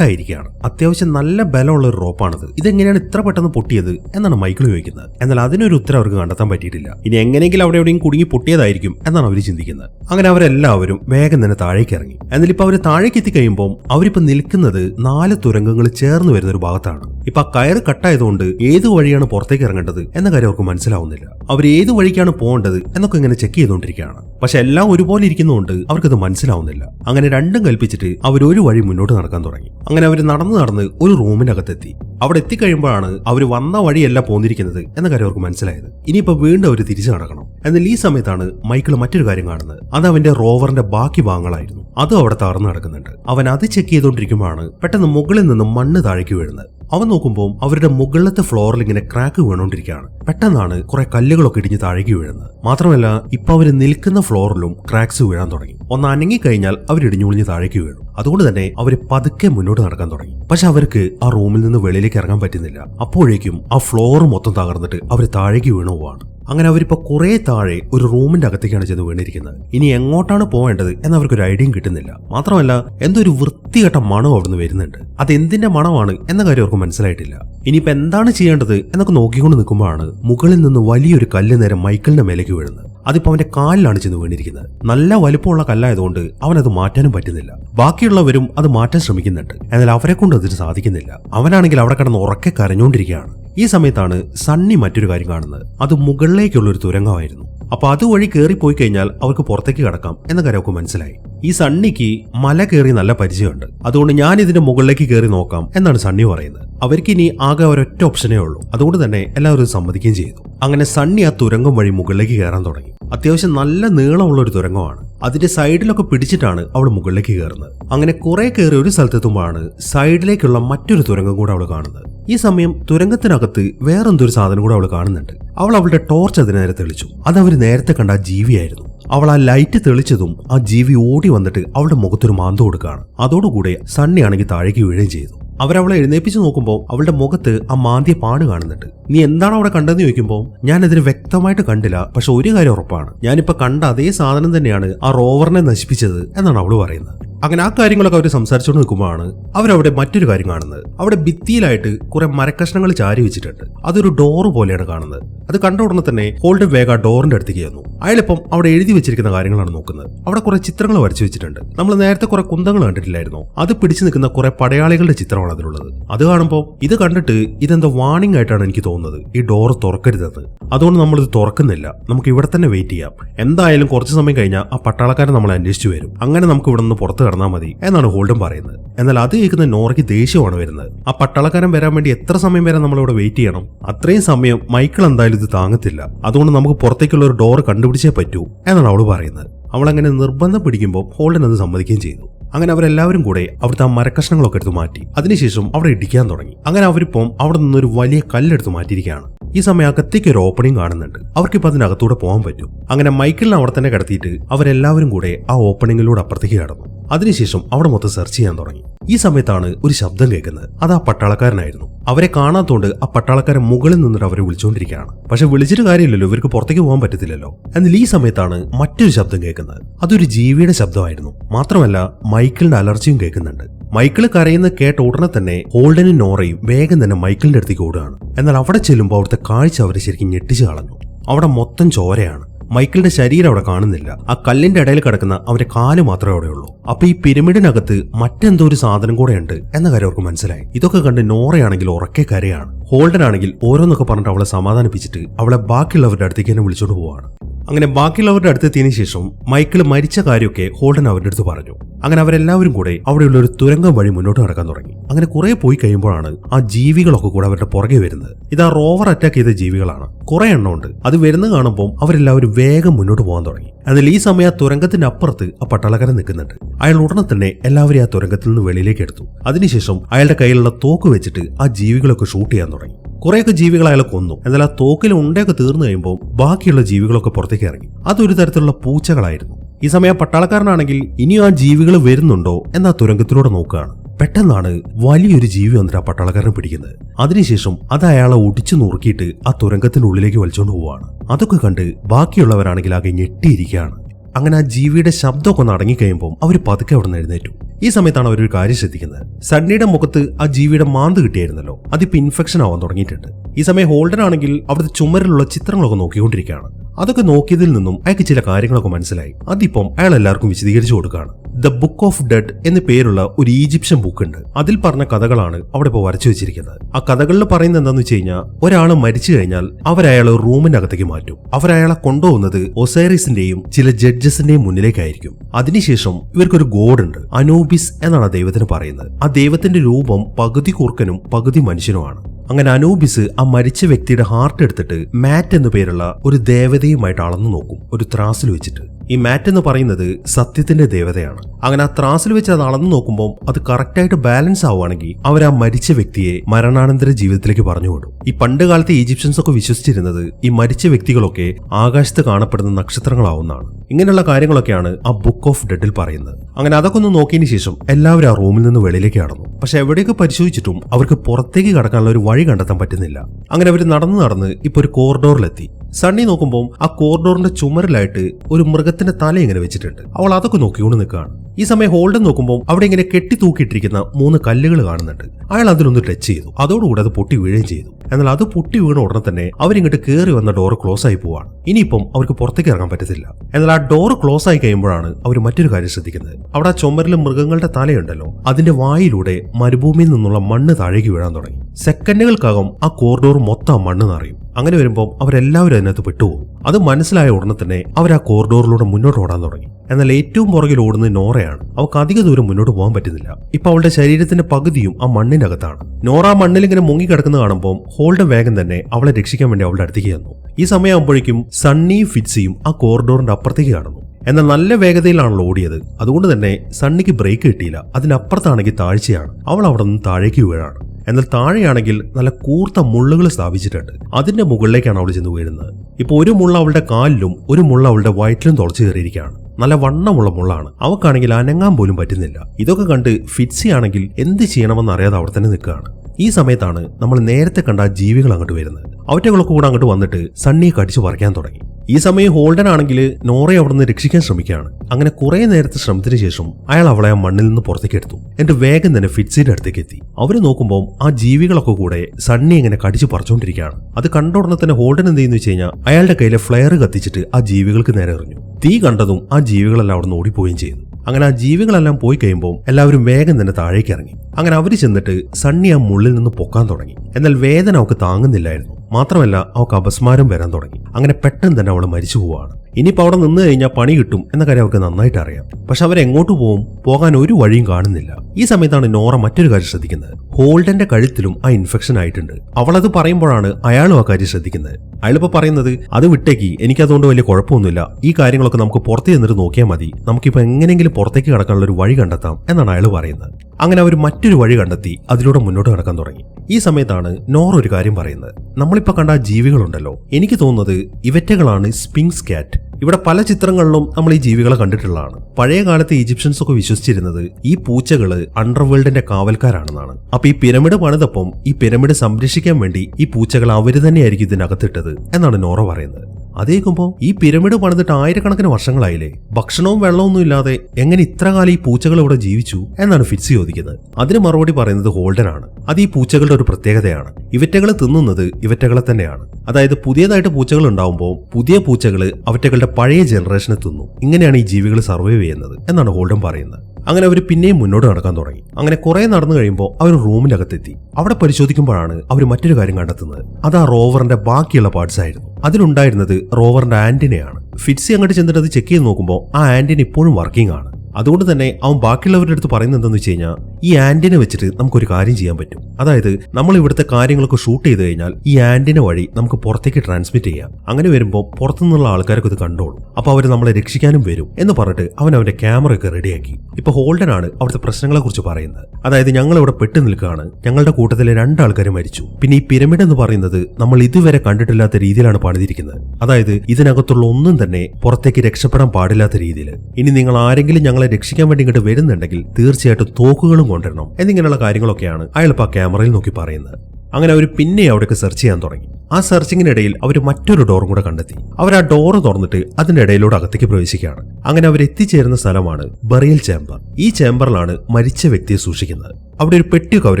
കട്ടായിരിക്കുകയാണ് അത്യാവശ്യം നല്ല ബലമുള്ള ഒരു റോപ്പാണത്. ഇതെങ്ങനെയാണ് ഇത്ര പെട്ടെന്ന് പൊട്ടിയത് എന്നാണ് മൈക്കിൾ ചോദിക്കുന്നത്. എന്നാൽ അതിനൊരു ഉത്തരം അവർക്ക് കണ്ടെത്താൻ പറ്റിയിട്ടില്ല. ഇനി എങ്ങനെയെങ്കിലും അവിടെ എവിടെയും കുടുങ്ങി പൊട്ടിയതായിരിക്കും എന്നാണ് അവർ ചിന്തിക്കുന്നത്. അങ്ങനെ അവരെല്ലാവരും വേഗം തന്നെ താഴേക്ക് ഇറങ്ങി. എന്നാൽ ഇപ്പൊ അവർ താഴേക്ക് എത്തിക്കഴിയുമ്പോൾ അവരിപ്പോ നിൽക്കുന്നത് നാല് തുരങ്കങ്ങൾ ചേർന്ന് വരുന്ന ഒരു ഭാഗത്താണ്. ഇപ്പൊ ആ കയറ് കട്ടായതുകൊണ്ട് ഏത് വഴിയാണ് പുറത്തേക്ക് ഇറങ്ങേണ്ടത് എന്ന കാര്യം അവർക്ക് മനസ്സിലാവുന്നില്ല. അവർ ഏത് വഴിക്കാണ് പോകേണ്ടത് എന്നൊക്കെ ഇങ്ങനെ ചെക്ക് ചെയ്തുകൊണ്ടിരിക്കുകയാണ്. പക്ഷെ എല്ലാം ഒരുപോലെ ഇരിക്കുന്നതുകൊണ്ട് അവർക്കത് മനസ്സിലാവുന്നില്ല. അങ്ങനെ രണ്ടും കൽപ്പിച്ചിട്ട് അവർ ഒരു വഴി മുന്നോട്ട് നടക്കാൻ തുടങ്ങി. അങ്ങനെ അവർ നടന്ന് നടന്ന് ഒരു റൂമിന്റെ അകത്തെത്തി അവിടെ എത്തിക്കഴിയുമ്പോഴാണ് അവർ വന്ന വഴിയല്ല പോന്നിരിക്കുന്നത് എന്ന കാര്യം അവർക്ക് മനസ്സിലായത്. ഇനിയിപ്പോ വീണ്ടും അവർ തിരിച്ചു നടക്കണം. എന്നാൽ ഈ സമയത്താണ് മൈക്കിൾ മറ്റൊരു കാര്യം കാണുന്നത്. അത് അവന്റെ റോവറിന്റെ ബാക്കി ഭാഗങ്ങളായിരുന്നു. അതും അവിടെ തകർന്നു നടക്കുന്നുണ്ട്. അവൻ അത് ചെക്ക് ചെയ്തുകൊണ്ടിരിക്കുമ്പോഴാണ് പെട്ടെന്ന് മുകളിൽ നിന്നും മണ്ണ് താഴേക്ക് വീഴുന്നത്. അവൻ നോക്കുമ്പോൾ അവരുടെ മുകളിലത്തെ ഫ്ലോറിൽ ഇങ്ങനെ ക്രാക്ക് വീണുകൊണ്ടിരിക്കുകയാണ്. പെട്ടെന്നാണ് കുറെ കല്ലുകളൊക്കെ ഇടിഞ്ഞ് താഴേക്ക് വീഴുന്നത്. മാത്രമല്ല ഇപ്പൊ അവർ നിൽക്കുന്ന ഫ്ലോറിലും ക്രാക്സ് വീഴാൻ തുടങ്ങി. ഒന്ന് അനങ്ങി കഴിഞ്ഞാൽ അവർ ഇടിഞ്ഞുളിഞ്ഞ് താഴേക്ക് വീഴും. അതുകൊണ്ട് തന്നെ അവർ പതുക്കെ മുന്നോട്ട് നടക്കാൻ തുടങ്ങി. പക്ഷെ അവർക്ക് ആ റൂമിൽ നിന്ന് വെളിയിലേക്ക് ഇറങ്ങാൻ പറ്റുന്നില്ല. അപ്പോഴേക്കും ആ ഫ്ലോർ മൊത്തം തകർന്നിട്ട് അവർ താഴേക്ക് വീണു പോവാണ് അങ്ങനെ അവരിപ്പോ കുറെ താഴെ ഒരു റൂമിന്റെ അകത്തേക്കാണ് ചെന്ന് വീണിരിക്കുന്നത്. ഇനി എങ്ങോട്ടാണ് പോവേണ്ടത് എന്ന് അവർക്കൊരു ഐഡിയയും കിട്ടുന്നില്ല. മാത്രമല്ല എന്തോ ഒരു വൃത്തികെട്ട മണം അവിടുന്ന് വരുന്നുണ്ട്. അത് എന്തിന്റെ മണമാണ് എന്ന കാര്യം അവർക്ക് മനസ്സിലായിട്ടില്ല. ഇനിയിപ്പോ എന്താണ് ചെയ്യേണ്ടത് എന്നൊക്കെ നോക്കിക്കൊണ്ട് നിൽക്കുമ്പോഴാണ് മുകളിൽ നിന്ന് വലിയൊരു കല്ല് നേരം മൈക്കിളിന്റെ മേലേക്ക് വീഴുന്നത്. അതിപ്പോ അവന്റെ കാലിലാണ് ചെന്ന് വീണിരിക്കുന്നത്. നല്ല വലുപ്പമുള്ള കല്ലായതുകൊണ്ട് അവനത് മാറ്റാനും പറ്റുന്നില്ല. ബാക്കിയുള്ളവരും അത് മാറ്റാൻ ശ്രമിക്കുന്നുണ്ട്. എന്നാൽ അവരെ കൊണ്ട് അതിന് സാധിക്കുന്നില്ല. അവനാണെങ്കിൽ അവിടെ കിടന്ന് ഉറക്കെ കരഞ്ഞുകൊണ്ടിരിക്കുകയാണ്. ഈ സമയത്താണ് സണ്ണി മറ്റൊരു കാര്യം കാണുന്നത്. അത് മുകളിലേക്കുള്ള ഒരു തുരങ്കമായിരുന്നു. അപ്പൊ അതുവഴി കയറിപ്പോയി കഴിഞ്ഞാൽ അവർക്ക് പുറത്തേക്ക് കടക്കാം എന്ന കാര്യം അവർക്ക് മനസ്സിലായി. ഈ സണ്ണിക്ക് മല കയറി നല്ല പരിചയമുണ്ട്. അതുകൊണ്ട് ഞാൻ ഇതിന്റെ മുകളിലേക്ക് കയറി നോക്കാം എന്നാണ് സണ്ണി പറയുന്നത്. അവർക്ക് ഇനി ആകെ ഒരൊറ്റ ഓപ്ഷനേ ഉള്ളൂ. അതുകൊണ്ട് തന്നെ എല്ലാവരും സമ്മതിക്കുകയും ചെയ്തു. അങ്ങനെ സണ്ണി ആ തുരങ്കം വഴി മുകളിലേക്ക് കയറാൻ തുടങ്ങി. അത്യാവശ്യം നല്ല നീളമുള്ള ഒരു തുരങ്കമാണ്. അതിന്റെ സൈഡിലൊക്കെ പിടിച്ചിട്ടാണ് അവൾ മുകളിലേക്ക് കയറുന്നത്. അങ്ങനെ കുറെ കയറി ഒരു സ്ഥലത്തെത്തുമ്പോഴാണ് സൈഡിലേക്കുള്ള മറ്റൊരു തുരങ്കം കൂടെ അവൾ കാണുന്നത്. ഈ സമയം തുരങ്കത്തിനകത്ത് വേറെന്തൊരു സാധനം കൂടെ അവൾ കാണുന്നുണ്ട്. അവൾ അവളുടെ ടോർച്ച് അതിന് നേരെ തെളിച്ചു. അത് അവർ നേരത്തെ കണ്ട ജീവിയായിരുന്നു. അവൾ ആ ലൈറ്റ് തെളിച്ചതും ആ ജീവി ഓടി വന്നിട്ട് അവളുടെ മുഖത്തൊരു മാന്ത കൊടുക്കുകയാണ്. അതോടുകൂടെ സണ്ണി ആണെങ്കിൽ താഴേക്ക് വീഴുകയും ചെയ്തു. അവരവളെ എഴുന്നേപ്പിച്ച് നോക്കുമ്പോൾ അവളുടെ മുഖത്ത് ആ മാന്തിയ പാട് കാണുന്നുണ്ട്. നീ എന്താണ് അവിടെ കണ്ടതെന്ന് ചോദിക്കുമ്പോൾ ഞാൻ അതിന് വ്യക്തമായിട്ട് കണ്ടില്ല പക്ഷെ ഒരു കാര്യം ഉറപ്പാണ്. ഞാനിപ്പോൾ കണ്ട അതേ സാധനം തന്നെയാണ് ആ റോവറിനെ നശിപ്പിച്ചത് എന്നാണ് അവൾ പറയുന്നത്. അങ്ങനെ ആ കാര്യങ്ങളൊക്കെ അവർ സംസാരിച്ചുകൊണ്ട് നിൽക്കുമ്പോഴാണ് അവരവിടെ മറ്റൊരു കാര്യം കാണുന്നത്. അവിടെ ഭിത്തിയിലായിട്ട് കുറെ മരക്കഷ്ണങ്ങൾ ചാരി വെച്ചിട്ടുണ്ട്. അതൊരു ഡോറ് പോലെയാണ് കാണുന്നത്. അത് കണ്ട ഉടനെ തന്നെ ഹോൾഡ് വേഗ ഡോറിന്റെ അടുത്തേക്ക് ചെന്നു. അയാളിപ്പം അവിടെ എഴുതി വെച്ചിരിക്കുന്ന കാര്യങ്ങളാണ് നോക്കുന്നത്. അവിടെ കുറെ ചിത്രങ്ങൾ വരച്ചു വെച്ചിട്ടുണ്ട്. നമ്മൾ നേരത്തെ കുറെ കുന്തങ്ങൾ കണ്ടിട്ടില്ലായിരുന്നു. അത് പിടിച്ചു നിൽക്കുന്ന കുറെ പടയാളികളുടെ ചിത്രമാണ് അതിലുള്ളത്. അത് കാണുമ്പോൾ ഇത് കണ്ടിട്ട് ഇതെന്തോ വാണിംഗ് ആയിട്ടാണ് എനിക്ക് തോന്നുന്നത്. ഈ ഡോർ തുറക്കരുതെന്ന്. അതുകൊണ്ട് നമ്മൾ ഇത് തുറക്കുന്നില്ല. നമുക്ക് ഇവിടെ തന്നെ വെയിറ്റ് ചെയ്യാം. എന്തായാലും കുറച്ച് സമയം കഴിഞ്ഞാൽ ആ പട്ടാളക്കാരെ നമ്മൾ അന്വേഷിച്ചു വരും. അങ്ങനെ നമുക്ക് ഇവിടെ നിന്ന് പുറത്ത് കടന്നാൽ മതി എന്നാണ് ഹോൾഡൻ പറയുന്നത്. എന്നാൽ അത് കേൾക്കുന്ന നോറയ്ക്ക് ദേഷ്യമാണ് വരുന്നത്. ആ പട്ടാളക്കാരൻ വരാൻ വേണ്ടി എത്ര സമയം വരെ നമ്മളിവിടെ വെയിറ്റ് ചെയ്യണം? അത്രയും സമയം മൈക്കിൾ എന്തായാലും ഇത് താങ്ങത്തില്ല. അതുകൊണ്ട് നമുക്ക് പുറത്തേക്കുള്ള ഒരു ഡോർ കണ്ടുപിടിച്ചേ പറ്റൂ എന്നാണ് അവൾ പറയുന്നത്. അവൾ അങ്ങനെ നിർബന്ധം പിടിക്കുമ്പോൾ ഹോൾഡൻ അത് സമ്മതിക്കുകയും ചെയ്തു. അങ്ങനെ അവരെല്ലാവരും കൂടെ അവിടുത്തെ ആ മരക്കഷ്ണങ്ങളൊക്കെ എടുത്ത് മാറ്റി. അതിനുശേഷം അവിടെ ഇടിക്കാൻ തുടങ്ങി. അങ്ങനെ അവരിപ്പം അവിടെ നിന്നൊരു വലിയ കല്ലെടുത്ത് മാറ്റിയിരിക്കുകയാണ്. ഈ സമയം അകത്തേക്ക് ഒരു ഓപ്പണിംഗ് കാണുന്നുണ്ട്. അവർക്കിപ്പോൾ അതിനകത്തൂടെ പോകാൻ പറ്റും. അങ്ങനെ മൈക്കിളിനെ അവിടെ തന്നെ കിടത്തിയിട്ട് അവരെല്ലാവരും കൂടെ ആ ഓപ്പണിങ്ങിലൂടെ അപ്പുറത്തേക്ക് കടന്നു. അതിനുശേഷം അവിടെ മൊത്തം സെർച്ച് ചെയ്യാൻ തുടങ്ങി. ഈ സമയത്താണ് ഒരു ശബ്ദം കേൾക്കുന്നത്. അത് ആ പട്ടാളക്കാരനായിരുന്നു. അവരെ കാണാത്തോണ്ട് ആ പട്ടാളക്കാരൻ മുകളിൽ നിന്നിട്ട് അവരെ വിളിച്ചുകൊണ്ടിരിക്കുകയാണ് പക്ഷെ വിളിച്ചിട്ട് കാര്യമില്ലല്ലോ ഇവർക്ക് പുറത്തേക്ക് പോകാൻ പറ്റത്തില്ലല്ലോ. എന്നാൽ ഈ സമയത്താണ് മറ്റൊരു ശബ്ദം കേൾക്കുന്നത്. അതൊരു ജീവിയുടെ ശബ്ദമായിരുന്നു. മാത്രമല്ല മൈക്കിളിന്റെ അലർജിയും കേൾക്കുന്നുണ്ട്. മൈക്കിൾ കരയുന്ന കേട്ട ഉടനെ തന്നെ ഹോൾഡനും നോറയും വേഗം തന്നെ മൈക്കിളിന്റെ അടുത്തേക്ക് ഓടുകയാണ്. എന്നാൽ അവിടെ ചെല്ലുമ്പോൾ അവിടുത്തെ കാഴ്ച അവരെ ശരിക്കും ഞെട്ടിച്ചു കളഞ്ഞു. അവിടെ മൊത്തം ചോരയാണ്. മൈക്കിളിന്റെ ശരീരം അവിടെ കാണുന്നില്ല. ആ കല്ലിന്റെ ഇടയിൽ കിടക്കുന്ന അവന്റെ കാൽ മാത്രമേ അവിടെയുള്ളൂ. അപ്പൊ ഈ പിരമിഡിനകത്ത് മറ്റെന്തോ ഒരു സാധനം കൂടെ ഉണ്ട് എന്ന കാര്യം അവർക്ക് മനസ്സിലായി. ഇതൊക്കെ കണ്ട് നോറയാണെങ്കിൽ ഉറക്കെ കരയാണ്. ഹോൾഡൻ ആണെങ്കിൽ ഓരോന്നൊക്കെ പറഞ്ഞിട്ട് അവളെ സമാധാനിപ്പിച്ചിട്ട് അവളെ ബാക്കിയുള്ളവരുടെ അടുത്തേക്ക് തന്നെ വിളിച്ചോണ്ട് പോവാണ്. അങ്ങനെ ബാക്കിയുള്ളവരുടെ അടുത്തെത്തിയതിനു ശേഷം മൈക്കിൾ മരിച്ച കാര്യമൊക്കെ ഹോൾഡൻ അവരുടെ അടുത്ത് പറഞ്ഞു. അങ്ങനെ അവരെല്ലാവരും കൂടെ അവിടെയുള്ള ഒരു തുരങ്കം വഴി മുന്നോട്ട് നടക്കാൻ തുടങ്ങി. അങ്ങനെ കുറെ പോയി കഴിയുമ്പോഴാണ് ആ ജീവികളൊക്കെ കൂടെ അവരുടെ പുറകെ വരുന്നത്. ഇത് ആ റോവർ അറ്റാക്ക് ചെയ്ത ജീവികളാണ്. കുറെ എണ്ണം ഉണ്ട്. അത് വരുന്ന കാണുമ്പോൾ അവരെല്ലാവരും വേഗം മുന്നോട്ട് പോകാൻ തുടങ്ങി. എന്നാൽ ഈ സമയം ആ തുരങ്കത്തിന്റെ അപ്പുറത്ത് ആ പട്ടാളക്കാരൻ നിൽക്കുന്നുണ്ട്. അയാൾ ഉടനെ തന്നെ എല്ലാവരെയും ആ തുരങ്കത്തിൽ നിന്ന് വെളിയിലേക്ക് എടുത്തു. അതിനുശേഷം അയാളുടെ കയ്യിലുള്ള തോക്ക് വെച്ചിട്ട് ആ ജീവികളൊക്കെ ഷൂട്ട് ചെയ്യാൻ തുടങ്ങി. കുറേയൊക്കെ ജീവികൾ അയാൾ കൊന്നു. എന്നാൽ ആ തോക്കിൽ ഉണ്ടയൊക്കെ തീർന്നു കഴിയുമ്പോൾ ബാക്കിയുള്ള ജീവികളൊക്കെ പുറത്തേക്ക് ഇറങ്ങി. അതൊരു തരത്തിലുള്ള പൂച്ചകളായിരുന്നു. ഈ സമയം പട്ടാളക്കാരനാണെങ്കിൽ ഇനിയും ആ ജീവികൾ വരുന്നുണ്ടോ എന്ന തുരങ്കത്തിലൂടെ നോക്കുകയാണ്. പെട്ടെന്നാണ് വലിയൊരു ജീവി വന്നിട്ട് ആ പട്ടാളക്കാരനെ പിടിക്കുന്നത്. അതിനുശേഷം അത് അയാളെ ഒടിച്ചു നുറുക്കിയിട്ട് ആ തുരങ്കത്തിന്റെ ഉള്ളിലേക്ക് വലിച്ചുകൊണ്ട് പോവുകയാണ്. അതൊക്കെ കണ്ട് ബാക്കിയുള്ളവരാണെങ്കിൽ ആകെ ഞെട്ടിയിരിക്കുകയാണ്. അങ്ങനെ ആ ജീവിയുടെ ശബ്ദമൊക്കെ ഒന്ന് അടങ്ങിക്കഴിയുമ്പോൾ അവർ പതുക്കെ അവിടെ നിന്ന് എഴുന്നേറ്റു. ഈ സമയത്താണ് അവരൊരു കാര്യം ശ്രദ്ധിക്കുന്നത്. സണ്ണിയുടെ മുഖത്ത് ആ ജീവിയുടെ മാന്ത് കിട്ടിയായിരുന്നല്ലോ. അതിപ്പോ ഇൻഫെക്ഷൻ ആവാൻ തുടങ്ങിയിട്ടുണ്ട്. ഈ സമയം ഹോൾഡൻ ആണെങ്കിൽ അവിടുത്തെ ചുമരിലുള്ള ചിത്രങ്ങളൊക്കെ നോക്കിക്കൊണ്ടിരിക്കുകയാണ്. അതൊക്കെ നോക്കിയതിൽ നിന്നും അയാൾക്ക് ചില കാര്യങ്ങളൊക്കെ മനസ്സിലായി. അതിപ്പം അയാൾ എല്ലാവർക്കും വിശദീകരിച്ചു കൊടുക്കുകയാണ് ദ ബുക്ക് ഓഫ് ഡെഡ് എന്ന പേരുള്ള ഒരു ഈജിപ്ഷ്യൻ ബുക്ക് ഉണ്ട് അതിൽ പറഞ്ഞ കഥകളാണ് അവിടെ ഇപ്പോൾ വരച്ചു വെച്ചിരിക്കുന്നത്. ആ കഥകളിൽ പറയുന്നത് എന്താന്ന് വെച്ച് കഴിഞ്ഞാൽ ഒരാൾ മരിച്ചു കഴിഞ്ഞാൽ അവരയാളെ റൂമിന്റെ അകത്തേക്ക് മാറ്റും. അവരയാളെ കൊണ്ടുപോകുന്നത് ഒസൈറിസിന്റെയും ചില ജഡ്ജസിന്റെയും മുന്നിലേക്കായിരിക്കും. അതിനുശേഷം ഇവർക്കൊരു ഗോഡ് ഉണ്ട് അനൂബിസ് എന്നാണ് ആ ദൈവത്തിന് പറയുന്നത്. ആ ദൈവത്തിന്റെ രൂപം പകുതി കൂർക്കനും പകുതി മനുഷ്യനുമാണ്. അങ്ങനെ അനൂബിസ് ആ മരിച്ച വ്യക്തിയുടെ ഹാർട്ട് എടുത്തിട്ട് മാറ്റ് എന്നു പേരുള്ള ഒരു ദേവതയുമായിട്ട് അളന്നു നോക്കും ഒരു ത്രാസിൽ വെച്ചിട്ട്. ഈ മാറ്റ് എന്ന് പറയുന്നത് സത്യത്തിന്റെ ദേവതയാണ്. അങ്ങനെ ആ ത്രാസിൽ വെച്ച് അത് അളന്നു നോക്കുമ്പോൾ അത് കറക്റ്റായിട്ട് ബാലൻസ് ആവുകയാണെങ്കിൽ അവർ ആ മരിച്ച വ്യക്തിയെ മരണാനന്തര ജീവിതത്തിലേക്ക് പറഞ്ഞു വിടും. ഈ പണ്ട് കാലത്തെ ഈജിപ്ഷ്യൻസ് ഒക്കെ വിശ്വസിച്ചിരുന്നത് ഈ മരിച്ച വ്യക്തികളൊക്കെ ആകാശത്ത് കാണപ്പെടുന്ന നക്ഷത്രങ്ങളാവുന്നതാണ്. ഇങ്ങനെയുള്ള കാര്യങ്ങളൊക്കെയാണ് ആ ബുക്ക് ഓഫ് ഡെഡിൽ പറയുന്നത്. അങ്ങനെ അതൊക്കെ ഒന്ന് നോക്കിയതിന് ശേഷം എല്ലാവരും ആ റൂമിൽ നിന്ന് വെളിയിലേക്ക് കടന്നു. പക്ഷെ എവിടെയൊക്കെ പരിശോധിച്ചിട്ടും അവർക്ക് പുറത്തേക്ക് കടക്കാനുള്ള ഒരു വഴി കണ്ടെത്താൻ പറ്റുന്നില്ല. അങ്ങനെ അവർ നടന്ന് നടന്ന് ഇപ്പൊ ഒരു കോറിഡോറിലെത്തി സണ്ണി നോക്കുമ്പോൾ ആ കോറിഡോറിന്റെ ചുമരിലായിട്ട് ഒരു മൃഗത്തിന്റെ തല ഇങ്ങനെ വെച്ചിട്ടുണ്ട്. അവൾ അതൊക്കെ നോക്കിക്കൊണ്ട് നിൽക്കുകയാണ്. ഈ സമയം ഹോൾഡൻ നോക്കുമ്പോൾ അവിടെ ഇങ്ങനെ കെട്ടി തൂക്കിയിട്ടിരിക്കുന്ന മൂന്ന് കല്ലുകൾ കാണുന്നുണ്ട്. അയാൾ അതിലൊന്ന് ടച്ച് ചെയ്തു. അതോടുകൂടി അത് പൊട്ടി വീഴുകയും ചെയ്തു. എന്നാൽ അത് പൊട്ടി വീണ ഉടനെ തന്നെ അവരിങ്ങോട്ട് കയറി വന്ന ഡോർ ക്ലോസ് ആയി പോവാണ്. ഇനിയിപ്പം അവർക്ക് പുറത്തേക്ക് ഇറങ്ങാൻ പറ്റത്തില്ല. എന്നാൽ ആ ഡോർ ക്ലോസ് ആയി കഴിയുമ്പോഴാണ് അവർ മറ്റൊരു കാര്യം ശ്രദ്ധിക്കുന്നത്. അവിടെ ആ ചുമരിൽ മൃഗങ്ങളുടെ തലയുണ്ടല്ലോ. അതിന്റെ വായിലൂടെ മരുഭൂമിയിൽ നിന്നുള്ള മണ്ണ് താഴേക്ക് വീഴാൻ തുടങ്ങി. സെക്കൻഡുകൾക്കകം ആ കോറിഡോർ മൊത്തം മണ്ണ് നിറയും. അങ്ങനെ വരുമ്പോൾ അവരെല്ലാവരും അതിനകത്ത് പെട്ടുപോകും. അത് മനസ്സിലായ ഉടനെ തന്നെ അവർ ആ കോറിഡോറിലൂടെ മുന്നോട്ട് ഓടാൻ തുടങ്ങി. എന്നാൽ ഏറ്റവും പുറകിൽ ഓടുന്നത് നോറയാണ്. അവൾക്ക് അധിക ദൂരം മുന്നോട്ട് പോകാൻ പറ്റുന്നില്ല. ഇപ്പൊ അവളുടെ ശരീരത്തിന്റെ പകുതിയും ആ മണ്ണിന്റെ അകത്താണ് നോറ മണ്ണിൽ ഇങ്ങനെ മുങ്ങിക്കിടക്കുന്നത് കാണുമ്പോൾ ഹോൾഡ് വേഗം തന്നെ അവളെ രക്ഷിക്കാൻ വേണ്ടി അവളുടെ അടുത്തേക്ക് ചെന്നു. ഈ സമയമാകുമ്പോഴേക്കും സണ്ണിയും ഫിറ്റ്സിയും ആ കോറിഡോറിന്റെ അപ്പുറത്തേക്ക് കടന്നു. എന്നാൽ നല്ല വേഗതയിലാണല്ലോ ഓടിയത്. അതുകൊണ്ട് തന്നെ സണ്ണിക്ക് ബ്രേക്ക് കിട്ടിയില്ല. അതിനപ്പുറത്താണെങ്കിൽ താഴ്ചയാണ്. അവൾ അവിടെ നിന്ന് താഴേക്ക് വീഴാണ്. എന്നാൽ താഴെയാണെങ്കിൽ നല്ല കൂർത്ത മുള്ളുകൾ സ്ഥാപിച്ചിട്ടുണ്ട്. അതിന്റെ മുകളിലേക്കാണ് അവൾ ചെന്ന് വീഴുന്നത്. ഇപ്പൊ ഒരു മുള്ള അവളുടെ കാലിലും ഒരു മുള്ള അവളുടെ വയറ്റിലും തുളച്ചു കയറിയിരിക്കുകയാണ്. നല്ല വണ്ണമുള്ള മുള്ളാണ്. അവക്കാണെങ്കിൽ അനങ്ങാൻ പോലും പറ്റുന്നില്ല. ഇതൊക്കെ കണ്ട് ഫിറ്റ്സി ആണെങ്കിൽ എന്ത് ചെയ്യണമെന്ന് അറിയാതെ അവിടെ തന്നെ നിൽക്കുകയാണ്. ഈ സമയത്താണ് നമ്മൾ നേരത്തെ കണ്ട ജീവികൾ അങ്ങോട്ട് വരുന്നത്. അവറ്റകളൊക്കെ കൂടെ അങ്ങോട്ട് വന്നിട്ട് സണ്ണിയെ കടിച്ചു പറിക്കാൻ തുടങ്ങി. ഈ സമയം ഹോൾഡൻ ആണെങ്കിൽ നോറയെ അവിടുന്ന് രക്ഷിക്കാൻ ശ്രമിക്കുകയാണ്. അങ്ങനെ കുറെ നേരത്തെ ശ്രമത്തിന് ശേഷം അയാൾ അവളെ ആ മണ്ണിൽ നിന്ന് പുറത്തേക്ക് എടുത്തു. എന്നിട്ട് വേഗം തന്നെ ഫിറ്റ്സിന്റെ അടുത്തേക്ക് എത്തി. അവർ നോക്കുമ്പോൾ ആ ജീവികളൊക്കെ കൂടെ സണ്ണി ഇങ്ങനെ കടിച്ചു പറിച്ചുകൊണ്ടിരിക്കുകയാണ് അത് കണ്ട ഉടനെ തന്നെ ഹോൾഡൻ എന്ത് ചെയ്യുന്നു വെച്ച് കഴിഞ്ഞാൽ അയാളുടെ കയ്യിലെ ഫ്ലെയർ കത്തിച്ചിട്ട് ആ ജീവികൾക്ക് നേരെ എറിഞ്ഞു. തീ കണ്ടതും ആ ജീവികളെല്ലാം അവിടുന്ന് ഓടിപ്പോവുകയും ചെയ്തു അങ്ങനെ ആ ജീവികളെല്ലാം പോയി കഴിയുമ്പോൾ എല്ലാവരും വേഗം തന്നെ താഴേക്ക് ഇറങ്ങി. അങ്ങനെ അവർ ചെന്നിട്ട് സണ്ണി ആ മുള്ളിൽ നിന്ന് പൊക്കാൻ തുടങ്ങി. എന്നാൽ വേദന അവർക്ക് താങ്ങുന്നില്ലായിരുന്നു. മാത്രമല്ല അവൾക്ക് അപസ്മാരം വരാൻ തുടങ്ങി. അങ്ങനെ പെട്ടെന്ന് തന്നെ അവൾ മരിച്ചു പോവാണ്. ഇനിയിപ്പോൾ അവിടെ നിന്ന് കഴിഞ്ഞാൽ പണി കിട്ടും എന്ന കാര്യം അവർക്ക് നന്നായിട്ട് അറിയാം. പക്ഷെ അവരെങ്ങോട്ട് പോകും പോകാൻ ഒരു വഴിയും കാണുന്നില്ല. ഈ സമയത്താണ് നോറ മറ്റൊരു കാര്യം ശ്രദ്ധിക്കുന്നത്. ഹോൾഡന്റെ കഴുത്തിലും ആ ഇൻഫെക്ഷൻ ആയിട്ടുണ്ട്. അവളത് പറയുമ്പോഴാണ് അയാളും ആ കാര്യം ശ്രദ്ധിക്കുന്നത്. അയാളിപ്പോ പറയുന്നത് അത് വിട്ടേക്ക്. എനിക്കതുകൊണ്ട് വലിയ കുഴപ്പമൊന്നുമില്ല. ഈ കാര്യങ്ങളൊക്കെ നമുക്ക് പുറത്ത് ചെന്നിട്ട് നോക്കിയാൽ മതി. നമുക്കിപ്പോൾ എങ്ങനെയെങ്കിലും പുറത്തേക്ക് കടക്കാനുള്ള ഒരു വഴി കണ്ടെത്താം എന്നാണ് അയാൾ പറയുന്നത്. അങ്ങനെ അവർ മറ്റൊരു വഴി കണ്ടെത്തി അതിലൂടെ മുന്നോട്ട് കടക്കാൻ തുടങ്ങി. ഈ സമയത്താണ് നോർ ഒരു കാര്യം പറയുന്നത്. നമ്മളിപ്പോൾ കണ്ട ജീവികളുണ്ടല്ലോ. എനിക്ക് തോന്നുന്നത് ഇവറ്റകളാണ് സ്പിങ്സ് കാറ്റ്. ഇവിടെ പല ചിത്രങ്ങളിലും നമ്മൾ ഈ ജീവികളെ കണ്ടിട്ടുള്ളതാണ്. പഴയ കാലത്ത് ഈജിപ്ഷ്യൻസ് ഒക്കെ വിശ്വസിച്ചിരുന്നത് ഈ പൂച്ചകൾ അണ്ടർവേൾഡിന്റെ കാവൽക്കാരാണെന്നാണ്. അപ്പൊ ഈ പിരമിഡ് പണിതപ്പം ഈ പിരമിഡ് സംരക്ഷിക്കാൻ വേണ്ടി ഈ പൂച്ചകൾ അവർ തന്നെയായിരിക്കും ഇതിനകത്തിട്ടത് എന്നാണ് നോറ പറയുന്നത്. അതേക്കുമ്പോ ഈ പിരമിഡ് പണിതിട്ട് ആയിരക്കണക്കിന് വർഷങ്ങളായില്ലേ? ഭക്ഷണവും വെള്ളമൊന്നും ഇല്ലാതെ എങ്ങനെ ഇത്ര കാലം ഈ പൂച്ചകൾ ഇവിടെ ജീവിച്ചു എന്നാണ് ഫിറ്റ്സ് ചോദിക്കുന്നത്. അതിന് മറുപടി പറയുന്നത് ഹോൾഡൻ ആണ് അത് ഈ പൂച്ചകളുടെ ഒരു പ്രത്യേകതയാണ്. ഇവറ്റകൾ തിന്നുന്നത് ഇവറ്റകളെ തന്നെയാണ്. അതായത് പുതിയതായിട്ട് പൂച്ചകൾ ഉണ്ടാവുമ്പോൾ പുതിയ പൂച്ചകൾ അവറ്റകളുടെ പഴയ ജനറേഷനെ തിന്നു. ഇങ്ങനെയാണ് ഈ ജീവികൾ സർവൈവ് ചെയ്യുന്നത് എന്നാണ് ഹോൾഡൻ പറയുന്നത്. അങ്ങനെ അവർ പിന്നെയും മുന്നോട്ട് നടക്കാൻ തുടങ്ങി. അങ്ങനെ കുറെ നടന്നു കഴിയുമ്പോൾ അവർ റൂമിനകത്തെത്തി. അവിടെ പരിശോധിക്കുമ്പോഴാണ് അവർ മറ്റൊരു കാര്യം കണ്ടെത്തുന്നത്. അത് ആ റോവറിന്റെ ബാക്കിയുള്ള പാർട്സ് ആയിരുന്നു. അതിലുണ്ടായിരുന്നത് റോവറിന്റെ ആന്റിനയാണ്. ഫിറ്റ്സി അങ്ങോട്ട് ചെന്നിട്ട് അത് ചെക്ക് ചെയ്ത് നോക്കുമ്പോൾ ആ ആന്റിന ഇപ്പോഴും വർക്കിംഗ് ആണ്. അതുകൊണ്ട് തന്നെ അവൻ ബാക്കിയുള്ളവരുടെ അടുത്ത് പറയുന്നത് എന്താണെന്ന് വെച്ച് കഴിഞ്ഞാൽ ഈ ആന്റിനെ വെച്ചിട്ട് നമുക്കൊരു കാര്യം ചെയ്യാൻ പറ്റും. അതായത് നമ്മൾ ഇവിടുത്തെ കാര്യങ്ങളൊക്കെ ഷൂട്ട് ചെയ്ത് കഴിഞ്ഞാൽ ഈ ആന്റിനെ വഴി നമുക്ക് പുറത്തേക്ക് ട്രാൻസ്മിറ്റ് ചെയ്യാം. അങ്ങനെ വരുമ്പോൾ പുറത്തുനിന്നുള്ള ആൾക്കാരൊക്കെ ഇത് കണ്ടോളും. അപ്പോൾ അവർ നമ്മളെ രക്ഷിക്കാനും വരും എന്ന് പറഞ്ഞിട്ട് അവൻ അവന്റെ ക്യാമറ ഒക്കെ റെഡിയാക്കി ഇപ്പൊ ഹോൾഡൻ ആണ് അവിടുത്തെ പ്രശ്നങ്ങളെ കുറിച്ച് പറയുന്നത്. അതായത് ഞങ്ങൾ ഇവിടെ പെട്ടു നിൽക്കുകയാണ്. ഞങ്ങളുടെ കൂട്ടത്തിലെ രണ്ടാൾക്കാർ മരിച്ചു. പിന്നെ ഈ പിരമിഡ് എന്ന് പറയുന്നത് നമ്മൾ ഇതുവരെ കണ്ടിട്ടില്ലാത്ത രീതിയിലാണ് പണിതിരിക്കുന്നത്. അതായത് ഇതിനകത്തുള്ള ഒന്നും തന്നെ പുറത്തേക്ക് രക്ഷപ്പെടാൻ പാടില്ലാത്ത രീതിയിൽ ഇനി നിങ്ങൾ ആരെങ്കിലും ഞങ്ങളെ രക്ഷിക്കാൻ വേണ്ടി ഇങ്ങോട്ട് വരുന്നുണ്ടെങ്കിൽ തീർച്ചയായിട്ടും തോക്കുകളും കൊണ്ടുവരണം എന്നിങ്ങനെയുള്ള കാര്യങ്ങളൊക്കെയാണ് അയാൾ ഇപ്പൊ ആ ക്യാമറയിൽ നോക്കി പറയുന്നത്. അങ്ങനെ അവർ പിന്നെ അവിടേക്ക് സെർച്ച് ചെയ്യാൻ തുടങ്ങി. ആ സെർച്ചിങ്ങിനിടയിൽ അവർ മറ്റൊരു ഡോറും കൂടെ കണ്ടെത്തി. അവർ ആ ഡോർ തുറന്നിട്ട് അതിന്റെ ഇടയിലൂടെ അകത്തേക്ക് പ്രവേശിക്കുകയാണ്. അങ്ങനെ അവർ എത്തിച്ചേരുന്ന സ്ഥലമാണ് ബറിയൽ ചേംബർ ഈ ചേംബറിലാണ് മരിച്ച വ്യക്തിയെ സൂക്ഷിക്കുന്നത്. അവിടെ ഒരു പെട്ടിയൊക്കെ അവർ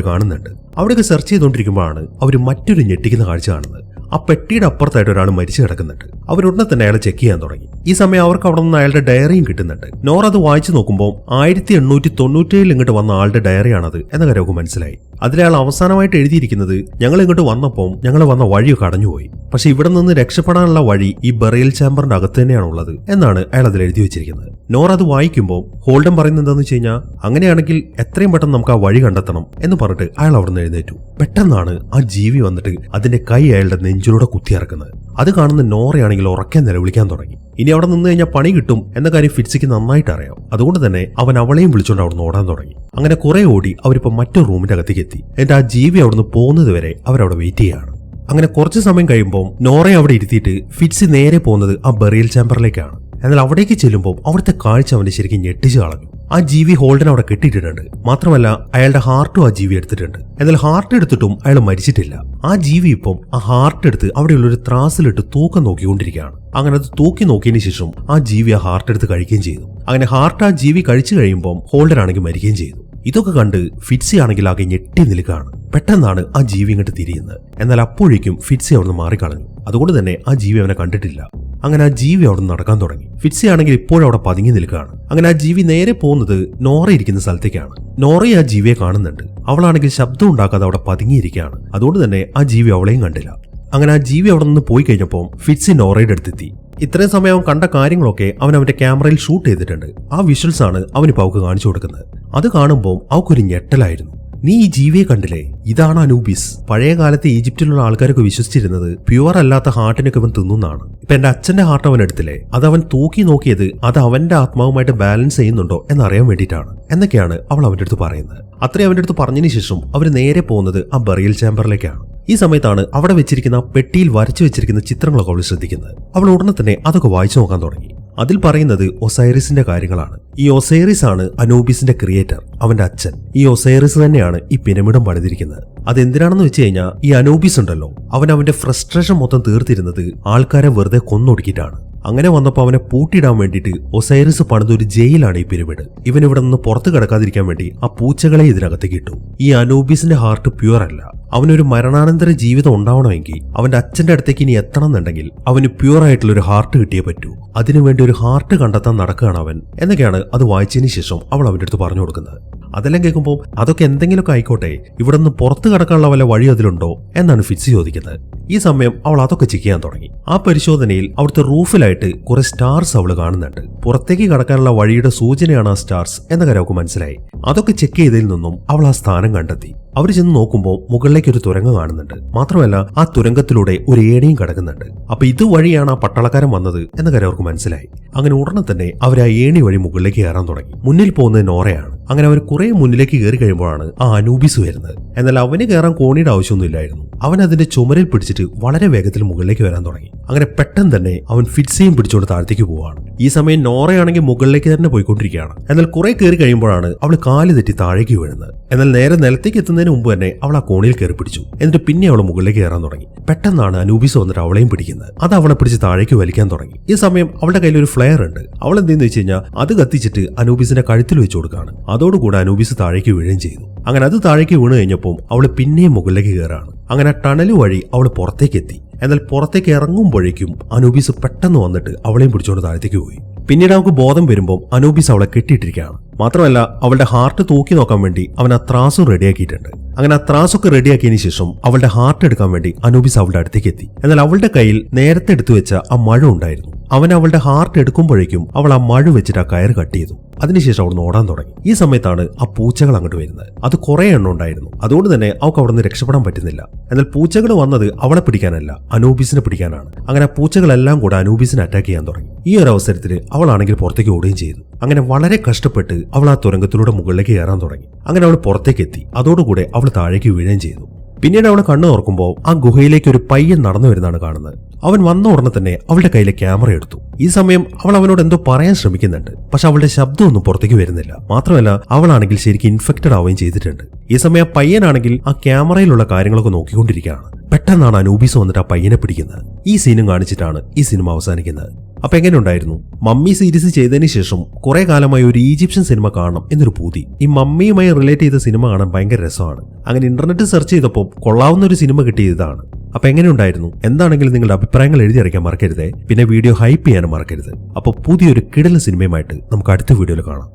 കാണുന്നുണ്ട്. അവിടേക്ക് സെർച്ച് ചെയ്തുകൊണ്ടിരിക്കുമ്പോഴാണ് അവർ മറ്റൊരു ഞെട്ടിക്കുന്ന കാഴ്ച കാണുന്നത്. ആ പെട്ടിയുടെ അപ്പുറത്തായിട്ട് ഒരാൾ മരിച്ചു കിടക്കുന്നുണ്ട്. അവരുടനെ തന്നെ അയാളെ ചെക്ക് ചെയ്യാൻ തുടങ്ങി. ഈ സമയം അവർക്ക് അവിടെ നിന്ന് അയാളുടെ ഡയറിയും കിട്ടുന്നുണ്ട്. നോർ അത് വായിച്ചു നോക്കുമ്പോൾ ആയിരത്തി എണ്ണൂറ്റി തൊണ്ണൂറ്റേഴിൽ ഇങ്ങോട്ട് വന്ന ആളുടെ ഡയറിയാണത് എന്ന കാര്യം അവർക്ക് മനസ്സിലായി. അതിലയാൾ അവസാനമായിട്ട് എഴുതിയിരിക്കുന്നത് ഞങ്ങൾ ഇങ്ങോട്ട് വന്നപ്പോൾ ഞങ്ങൾ വന്ന വഴിയൊക്കെ അടഞ്ഞുപോയി പക്ഷെ ഇവിടെ നിന്ന് രക്ഷപ്പെടാനുള്ള വഴി ഈ ബറിയൽ ചാമ്പറിന്റെ അകത്ത് തന്നെയാണ് ഉള്ളത് എന്നാണ് അയാൾ അതിൽ എഴുതി വെച്ചിരിക്കുന്നത്. നോർ അത് വായിക്കുമ്പോൾ ഹോൾഡൻ പറയുന്നത് എന്താണെന്ന് വെച്ച് കഴിഞ്ഞാൽ അങ്ങനെയാണെങ്കിൽ എത്രയും പെട്ടെന്ന് നമുക്ക് ആ വഴി കണ്ടെത്തണം എന്ന് പറഞ്ഞിട്ട് അയാൾ അവിടെ നിന്ന് എഴുന്നേറ്റു. പെട്ടെന്നാണ് ആ ജീവി വന്നിട്ട് അതിന്റെ കൈ അയാളുടെ നെഞ്ചിലൂടെ കുത്തിയിറക്കുന്നത്. അത് കാണുന്ന നോറയാണെങ്കിൽ ഉറക്കെ നിലവിളിക്കാൻ തുടങ്ങി. ഇനി അവിടെ നിന്ന് കഴിഞ്ഞാൽ പണി കിട്ടും എന്ന കാര്യം ഫിറ്റ്സിക്ക് നന്നായിട്ട് അറിയാം. അതുകൊണ്ട് തന്നെ അവൻ അവളെയും വിളിച്ചുകൊണ്ട് അവിടുന്ന് ഓടാൻ തുടങ്ങി. അങ്ങനെ കുറെ ഓടി അവരിപ്പോ മറ്റൊരു റൂമിന്റെ അകത്തേക്ക് എത്തി. എന്നിട്ട് ആ ജീവി അവിടുന്ന് പോകുന്നത് വരെ അവരവിടെ വെയിറ്റ് ചെയ്യാണ് അങ്ങനെ കുറച്ച് സമയം കഴിയുമ്പോൾ നോറയെ അവിടെ ഇരുത്തിയിട്ട് ഫിറ്റ്സ് നേരെ പോകുന്നത് ആ ബെറിയൽ ചാമ്പറിലേക്കാണ് എന്നാൽ അവിടേക്ക് ചെല്ലുമ്പോൾ അവിടുത്തെ കാഴ്ച അവനെ ശരിക്കും ഞെട്ടിച്ചു കളഞ്ഞു. ആ ജീവി ഹോൾഡൻ അവിടെ കെട്ടിയിട്ടിട്ടുണ്ട്. മാത്രമല്ല അയാളുടെ ഹാർട്ടും ആ ജീവി എടുത്തിട്ടുണ്ട്. എന്നാൽ ഹാർട്ട് എടുത്തിട്ടും അയാൾ മരിച്ചിട്ടില്ല. ആ ജീവി ഇപ്പം ആ ഹാർട്ട് എടുത്ത് അവിടെയുള്ള ഒരു ത്രാസിലിട്ട് തൂക്കം നോക്കിക്കൊണ്ടിരിക്കുകയാണ്. അങ്ങനെ അത് തൂക്കി നോക്കിയതിന് ശേഷം ആ ജീവി ആ ഹാർട്ട് എടുത്ത് കഴിക്കുകയും ചെയ്തു. അങ്ങനെ ഹാർട്ട് ആ ജീവി കഴിച്ചു കഴിയുമ്പോൾ ഹോൾഡൻ ആണെങ്കിൽ മരിക്കുകയും ചെയ്തു. ഇതൊക്കെ കണ്ട് ഫിറ്റ്സി ആണെങ്കിൽ ആകെ ഞെട്ടി നിൽക്കുകയാണ്. പെട്ടെന്നാണ് ആ ജീവി ഇങ്ങോട്ട് തിരിയുന്നത്. എന്നാൽ അപ്പോഴേക്കും ഫിറ്റ്സി അവിടുന്ന് മാറിക്കളഞ്ഞു. അതുകൊണ്ട് തന്നെ ആ ജീവി അവനെ കണ്ടിട്ടില്ല. അങ്ങനെ ആ ജീവി അവിടെ നടക്കാൻ തുടങ്ങി. ഫിറ്റ്സി ആണെങ്കിൽ ഇപ്പോഴും അവിടെ പതുങ്ങി നിൽക്കുകയാണ്. അങ്ങനെ ആ ജീവി നേരെ പോകുന്നത് നോറ ഇരിക്കുന്ന സ്ഥലത്തേക്കാണ്. നോറയെ ആ ജീവിയെ കാണുന്നുണ്ട്. അവളാണെങ്കിൽ ശബ്ദം ഉണ്ടാക്കാതെ അവിടെ പതുങ്ങിയിരിക്കുകയാണ്. അതുകൊണ്ട് തന്നെ ആ ജീവി അവളെയും കണ്ടില്ല. അങ്ങനെ ആ ജീവി അവിടെ നിന്ന് പോയി കഴിഞ്ഞപ്പോൾ ഫിറ്റ്സി നോറയുടെ അടുത്തെത്തി. ഇത്രയും സമയം അവൻ കണ്ട കാര്യങ്ങളൊക്കെ അവൻ അവന്റെ ക്യാമറയിൽ ഷൂട്ട് ചെയ്തിട്ടുണ്ട്. ആ വിഷ്വൽസ് ആണ് അവനിപ്പോൾ അവൾക്ക് കാണിച്ചു കൊടുക്കുന്നത്. അത് കാണുമ്പോൾ അവൾക്കൊരു ഞെട്ടലായിരുന്നു. നീ ഈ ജീവിയെ കണ്ടില്ലേ? ഇതാണ് അനൂബിസ് പഴയ കാലത്ത് ഈജിപ്തിലുള്ള ആൾക്കാരൊക്കെ വിശ്വസിച്ചിരുന്നത് പ്യുവർ അല്ലാത്ത ഹാർട്ടിനൊക്കെ ഇവൻ തിന്നുന്നാണ്. ഇപ്പൊ എന്റെ അച്ഛന്റെ ഹാർട്ട് അവൻ എടുത്തില്ലേ? അത് അവൻ തൂക്കി നോക്കിയത് അത് അവന്റെ ആത്മാവുമായിട്ട് ബാലൻസ് ചെയ്യുന്നുണ്ടോ എന്നറിയാൻ വേണ്ടിയിട്ടാണ്. എന്നൊക്കെയാണ് അവൾ അവന്റെ അടുത്ത് പറയുന്നത്. അത്രയും അവന്റെ അടുത്ത് പറഞ്ഞതിന് ശേഷം അവർ നേരെ പോകുന്നത് ആ ബറിയൽ ചാമ്പറിലേക്കാണ് ഈ സമയത്താണ് അവിടെ വെച്ചിരിക്കുന്ന പെട്ടിയിൽ വരച്ചു വെച്ചിരിക്കുന്ന ചിത്രങ്ങളൊക്കെ അവൾ ശ്രദ്ധിക്കുന്നത്. അവൾ ഉടനെ തന്നെ അതൊക്കെ വായിച്ചു നോക്കാൻ തുടങ്ങി. അതിൽ പറയുന്നത് ഒസൈറിസിന്റെ കാര്യങ്ങളാണ്. ഈ ഒസൈറിസ് ആണ് അനൂബിസിന്റെ ക്രിയേറ്റർ അവന്റെ അച്ഛൻ. ഈ ഒസൈറിസ് തന്നെയാണ് ഈ പിരമിഡും പണിതിരിക്കുന്നത്. അതെന്തിനാണെന്ന് വെച്ച് കഴിഞ്ഞാൽ ഈ അനൂബിസ് ഉണ്ടല്ലോ. അവൻ അവന്റെ ഫ്രസ്ട്രേഷൻ മൊത്തം തീർത്തിരുന്നത് ആൾക്കാരെ വെറുതെ കൊന്നൊടുക്കിയിട്ടാണ്. അങ്ങനെ വന്നപ്പോൾ അവനെ പൂട്ടിയിടാൻ വേണ്ടിയിട്ട് ഒസൈറിസ് പണിത ഒരു ജയിലാണ് ഈ പിരമിഡ്. ഇവൻ ഇവിടെ നിന്ന് പുറത്തു കിടക്കാതിരിക്കാൻ വേണ്ടി ആ പൂച്ചകളെ ഇതിനകത്തേക്ക് ഇട്ടു. ഈ അനൂബിസിന്റെ ഹാർട്ട് പ്യുവർ അല്ല. അവനൊരു മരണാനന്തര ജീവിതം ഉണ്ടാവണമെങ്കിൽ അവന്റെ അച്ഛന്റെ അടുത്തേക്ക് ഇനി എത്തണം എന്നുണ്ടെങ്കിൽ അവന് പ്യുവർ ആയിട്ടുള്ള ഒരു ഹാർട്ട് കിട്ടിയേ പറ്റൂ. അതിനുവേണ്ടി ഒരു ഹാർട്ട് കണ്ടെത്താൻ നടക്കുകയാണ് അവൻ. എന്നൊക്കെയാണ് അത് വായിച്ചതിന് ശേഷം അവൾ അവന്റെ അടുത്ത് പറഞ്ഞു കൊടുക്കുന്നത്. അതെല്ലാം കേൾക്കുമ്പോൾ അതൊക്കെ എന്തെങ്കിലുമൊക്കെ ആയിക്കോട്ടെ ഇവിടെ നിന്ന് പുറത്തു കടക്കാനുള്ള വല്ല വഴി അതിലുണ്ടോ? എന്നാണ് ഫിറ്റ്സ് ചോദിക്കുന്നത്. ഈ സമയം അവൾ അതൊക്കെ ചെക്ക് ചെയ്യാൻ തുടങ്ങി. ആ പരിശോധനയിൽ അവിടുത്തെ റൂഫിലായിട്ട് കുറെ സ്റ്റാർസ് അവൾ കാണുന്നുണ്ട്. പുറത്തേക്ക് കടക്കാനുള്ള വഴിയുടെ സൂചനയാണ് ആ സ്റ്റാർസ് എന്ന കാര്യം മനസ്സിലായി. അതൊക്കെ ചെക്ക് ചെയ്തതിൽ നിന്നും അവൾ ആ സ്ഥാനം കണ്ടെത്തി. അവർ ചെന്ന് നോക്കുമ്പോൾ മുകളിലേക്ക് ഒരു തുരങ്കം കാണുന്നുണ്ട്. മാത്രമല്ല ആ തുരങ്കത്തിലൂടെ ഒരു ഏണിയും കിടക്കുന്നുണ്ട്. അപ്പൊ ഇതുവഴിയാണ് ആ പട്ടാളക്കാരൻ വന്നത് എന്ന കാര്യം അവർക്ക് മനസ്സിലായി. അങ്ങനെ ഉടനെ തന്നെ അവർ ആ ഏണി വഴി മുകളിലേക്ക് കയറാൻ തുടങ്ങി. മുന്നിൽ പോകുന്നത് നോറയാണ്. അങ്ങനെ അവർ കുറെ മുന്നിലേക്ക് കയറി കഴിയുമ്പോഴാണ് ആ അനൂബിസ് വരുന്നത്. എന്നാൽ അവന് കയറാൻ കോണിയുടെ ആവശ്യമൊന്നുമില്ലായിരുന്നു. അവൻ അതിന്റെ ചുമരിൽ പിടിച്ചിട്ട് വളരെ വേഗത്തിൽ മുകളിലേക്ക് വരാൻ തുടങ്ങി. അങ്ങനെ പെട്ടെന്ന് തന്നെ അവൻ ഫിറ്റ്സയും പിടിച്ചുകൊണ്ട് താഴത്തേക്ക് പോവാണ്. ഈ സമയം നോറയാണെങ്കിൽ മുകളിലേക്ക് തന്നെ പോയിക്കൊണ്ടിരിക്കുകയാണ്. എന്നാൽ കുറെ കയറി കഴിയുമ്പോഴാണ് അവൾ കാൽ തെറ്റി താഴേക്ക് വീഴുന്നത്. എന്നാൽ നേരെ നിലത്തേക്ക് എത്തുന്നതിന് മുമ്പ് തന്നെ അവൾ ആ കോണിൽ കയറി പിടിച്ചു. എന്നിട്ട് പിന്നെ അവൾ മുകളിലേക്ക് കയറാൻ തുടങ്ങി. പെട്ടെന്നാണ് അനൂബിസ് വന്നിട്ട് അവളെയും പിടിക്കുന്നത്. അത് അവളെ പിടിച്ച് താഴേക്ക് വലിക്കാൻ തുടങ്ങി. ഈ സമയം അവളുടെ കയ്യിൽ ഒരു ഫ്ലെയർ ഉണ്ട്. അവൾ എന്തെന്ന് വെച്ച് കഴിഞ്ഞാൽ അത് കത്തിച്ചിട്ട് അനൂബിസിന്റെ കഴുത്തിൽ വെച്ച് കൊടുക്കുകയാണ്. അതോടുകൂടെ അനൂബിസ് താഴേക്ക് വീഴുകയും ചെയ്യുന്നു അങ്ങനെ അത് താഴേക്ക് വീണ് കഴിഞ്ഞപ്പോൾ അവൾ പിന്നെയും മുകളിലേക്ക് കയറാണ് അങ്ങനെ ടണൽ വഴി അവൾ പുറത്തേക്ക് എത്തി. എന്നാൽ പുറത്തേക്ക് ഇറങ്ങുമ്പോഴേക്കും അനൂപിസ് പെട്ടെന്ന് വന്നിട്ട് അവളെയും പിടിച്ചുകൊണ്ട് താഴത്തേക്ക് പോയി. പിന്നീട് അവൾക്ക് ബോധം വരുമ്പോൾ അനൂപിസ് അവളെ കെട്ടിയിട്ടിരിക്കുകയാണ്. മാത്രമല്ല അവളുടെ ഹാർട്ട് തൂക്കി നോക്കാൻ വേണ്ടി അവൻ ആ ത്രാസും റെഡിയാക്കിയിട്ടുണ്ട് അങ്ങനെ ആ ത്രാസൊക്കെ റെഡിയാക്കിയതിനു ശേഷം അവളുടെ ഹാർട്ട് എടുക്കാൻ വേണ്ടി അനൂബിസ് അവളുടെ അടുത്തേക്ക് എത്തി. എന്നാൽ അവളുടെ കയ്യിൽ നേരത്തെ എടുത്തു വെച്ച ആ മഴ ഉണ്ടായിരുന്നു. അവൻ അവളുടെ ഹാർട്ട് എടുക്കുമ്പോഴേക്കും അവൾ ആ മഴ വെച്ചിട്ട് ആ കയറ് കട്ട് ചെയ്തു. അതിനുശേഷം അവിടുന്ന് ഓടാൻ തുടങ്ങി. ഈ സമയത്താണ് ആ പൂച്ചകൾ അങ്ങോട്ട് വരുന്നത്. അത് കുറെ എണ്ണം ഉണ്ടായിരുന്നു. അതുകൊണ്ട് തന്നെ അവൾക്ക് അവിടെ നിന്ന് രക്ഷപ്പെടാൻ പറ്റുന്നില്ല. എന്നാൽ പൂച്ചകൾ വന്നത് അവളെ പിടിക്കാനല്ല അനൂബിസിനെ പിടിക്കാനാണ്. അങ്ങനെ പൂച്ചകളെല്ലാം കൂടെ അനൂബിസിനെ അറ്റാക്ക് ചെയ്യാൻ തുടങ്ങി. ഈ ഒരു അവസരത്തിൽ അവളാണെങ്കിൽ പുറത്തേക്ക് ഓടുകയും ചെയ്തു. അങ്ങനെ വളരെ കഷ്ടപ്പെട്ട് അവൾ ആ തുരങ്കത്തിലൂടെ മുകളിലേക്ക് കയറാൻ തുടങ്ങി. അങ്ങനെ അവൾ പുറത്തേക്ക് എത്തി അതോടുകൂടെ അവൾ താഴേക്ക് വീഴുകയും ചെയ്തു. പിന്നീട് അവളെ കണ്ണു തുറക്കുമ്പോൾ ആ ഗുഹയിലേക്ക് ഒരു പയ്യൻ നടന്നു വരുന്നതാണ് കാണുന്നത്. അവൻ വന്ന ഉടനെ തന്നെ അവളുടെ കയ്യിലെ ക്യാമറ എടുത്തു. ഈ സമയം അവൾ അവനോട് എന്തോ പറയാൻ ശ്രമിക്കുന്നുണ്ട്. പക്ഷെ അവളുടെ ശബ്ദമൊന്നും പുറത്തേക്ക് വരുന്നില്ല. മാത്രമല്ല അവളാണെങ്കിൽ ശരിക്കും ഇൻഫെക്റ്റഡ് ആവുകയും ചെയ്തിട്ടുണ്ട്. ഈ സമയം ആ പയ്യനാണെങ്കിൽ ആ ക്യാമറയിലുള്ള കാര്യങ്ങളൊക്കെ നോക്കിക്കൊണ്ടിരിക്കുകയാണ്. പെട്ടെന്നാണ് അനൂബീസ് വന്നിട്ട് ആ പയ്യനെ പിടിക്കുന്നത്. ഈ സീനും കാണിച്ചിട്ടാണ് ഈ സിനിമ അവസാനിക്കുന്നത്. അപ്പൊ എങ്ങനെ ഉണ്ടായിരുന്നു മമ്മി സീരീസ് ചെയ്തതിന് ശേഷം കുറെ കാലമായി ഒരു ഈജിപ്ഷ്യൻ സിനിമ കാണണം എന്നൊരു പൂതി. ഈ മമ്മിയുമായി റിലേറ്റ് ചെയ്ത സിനിമ കാണാൻ ഭയങ്കര രസമാണ്. അങ്ങനെ ഇന്റർനെറ്റ് സെർച്ച് ചെയ്തപ്പോൾ കൊള്ളാവുന്ന ഒരു സിനിമ കിട്ടിയതാണ് അപ്പൊ എങ്ങനെ ഉണ്ടായിരുന്നു എന്താണെങ്കിലും നിങ്ങളുടെ അഭിപ്രായങ്ങൾ എഴുതി അറിയിക്കാൻ മറക്കരുത്. പിന്നെ വീഡിയോ ഹൈപ്പ് ചെയ്യാനും മറക്കരുത്. അപ്പോൾ പുതിയൊരു കിടല സിനിമയുമായിട്ട് നമുക്ക് അടുത്ത വീഡിയോയിൽ കാണാം.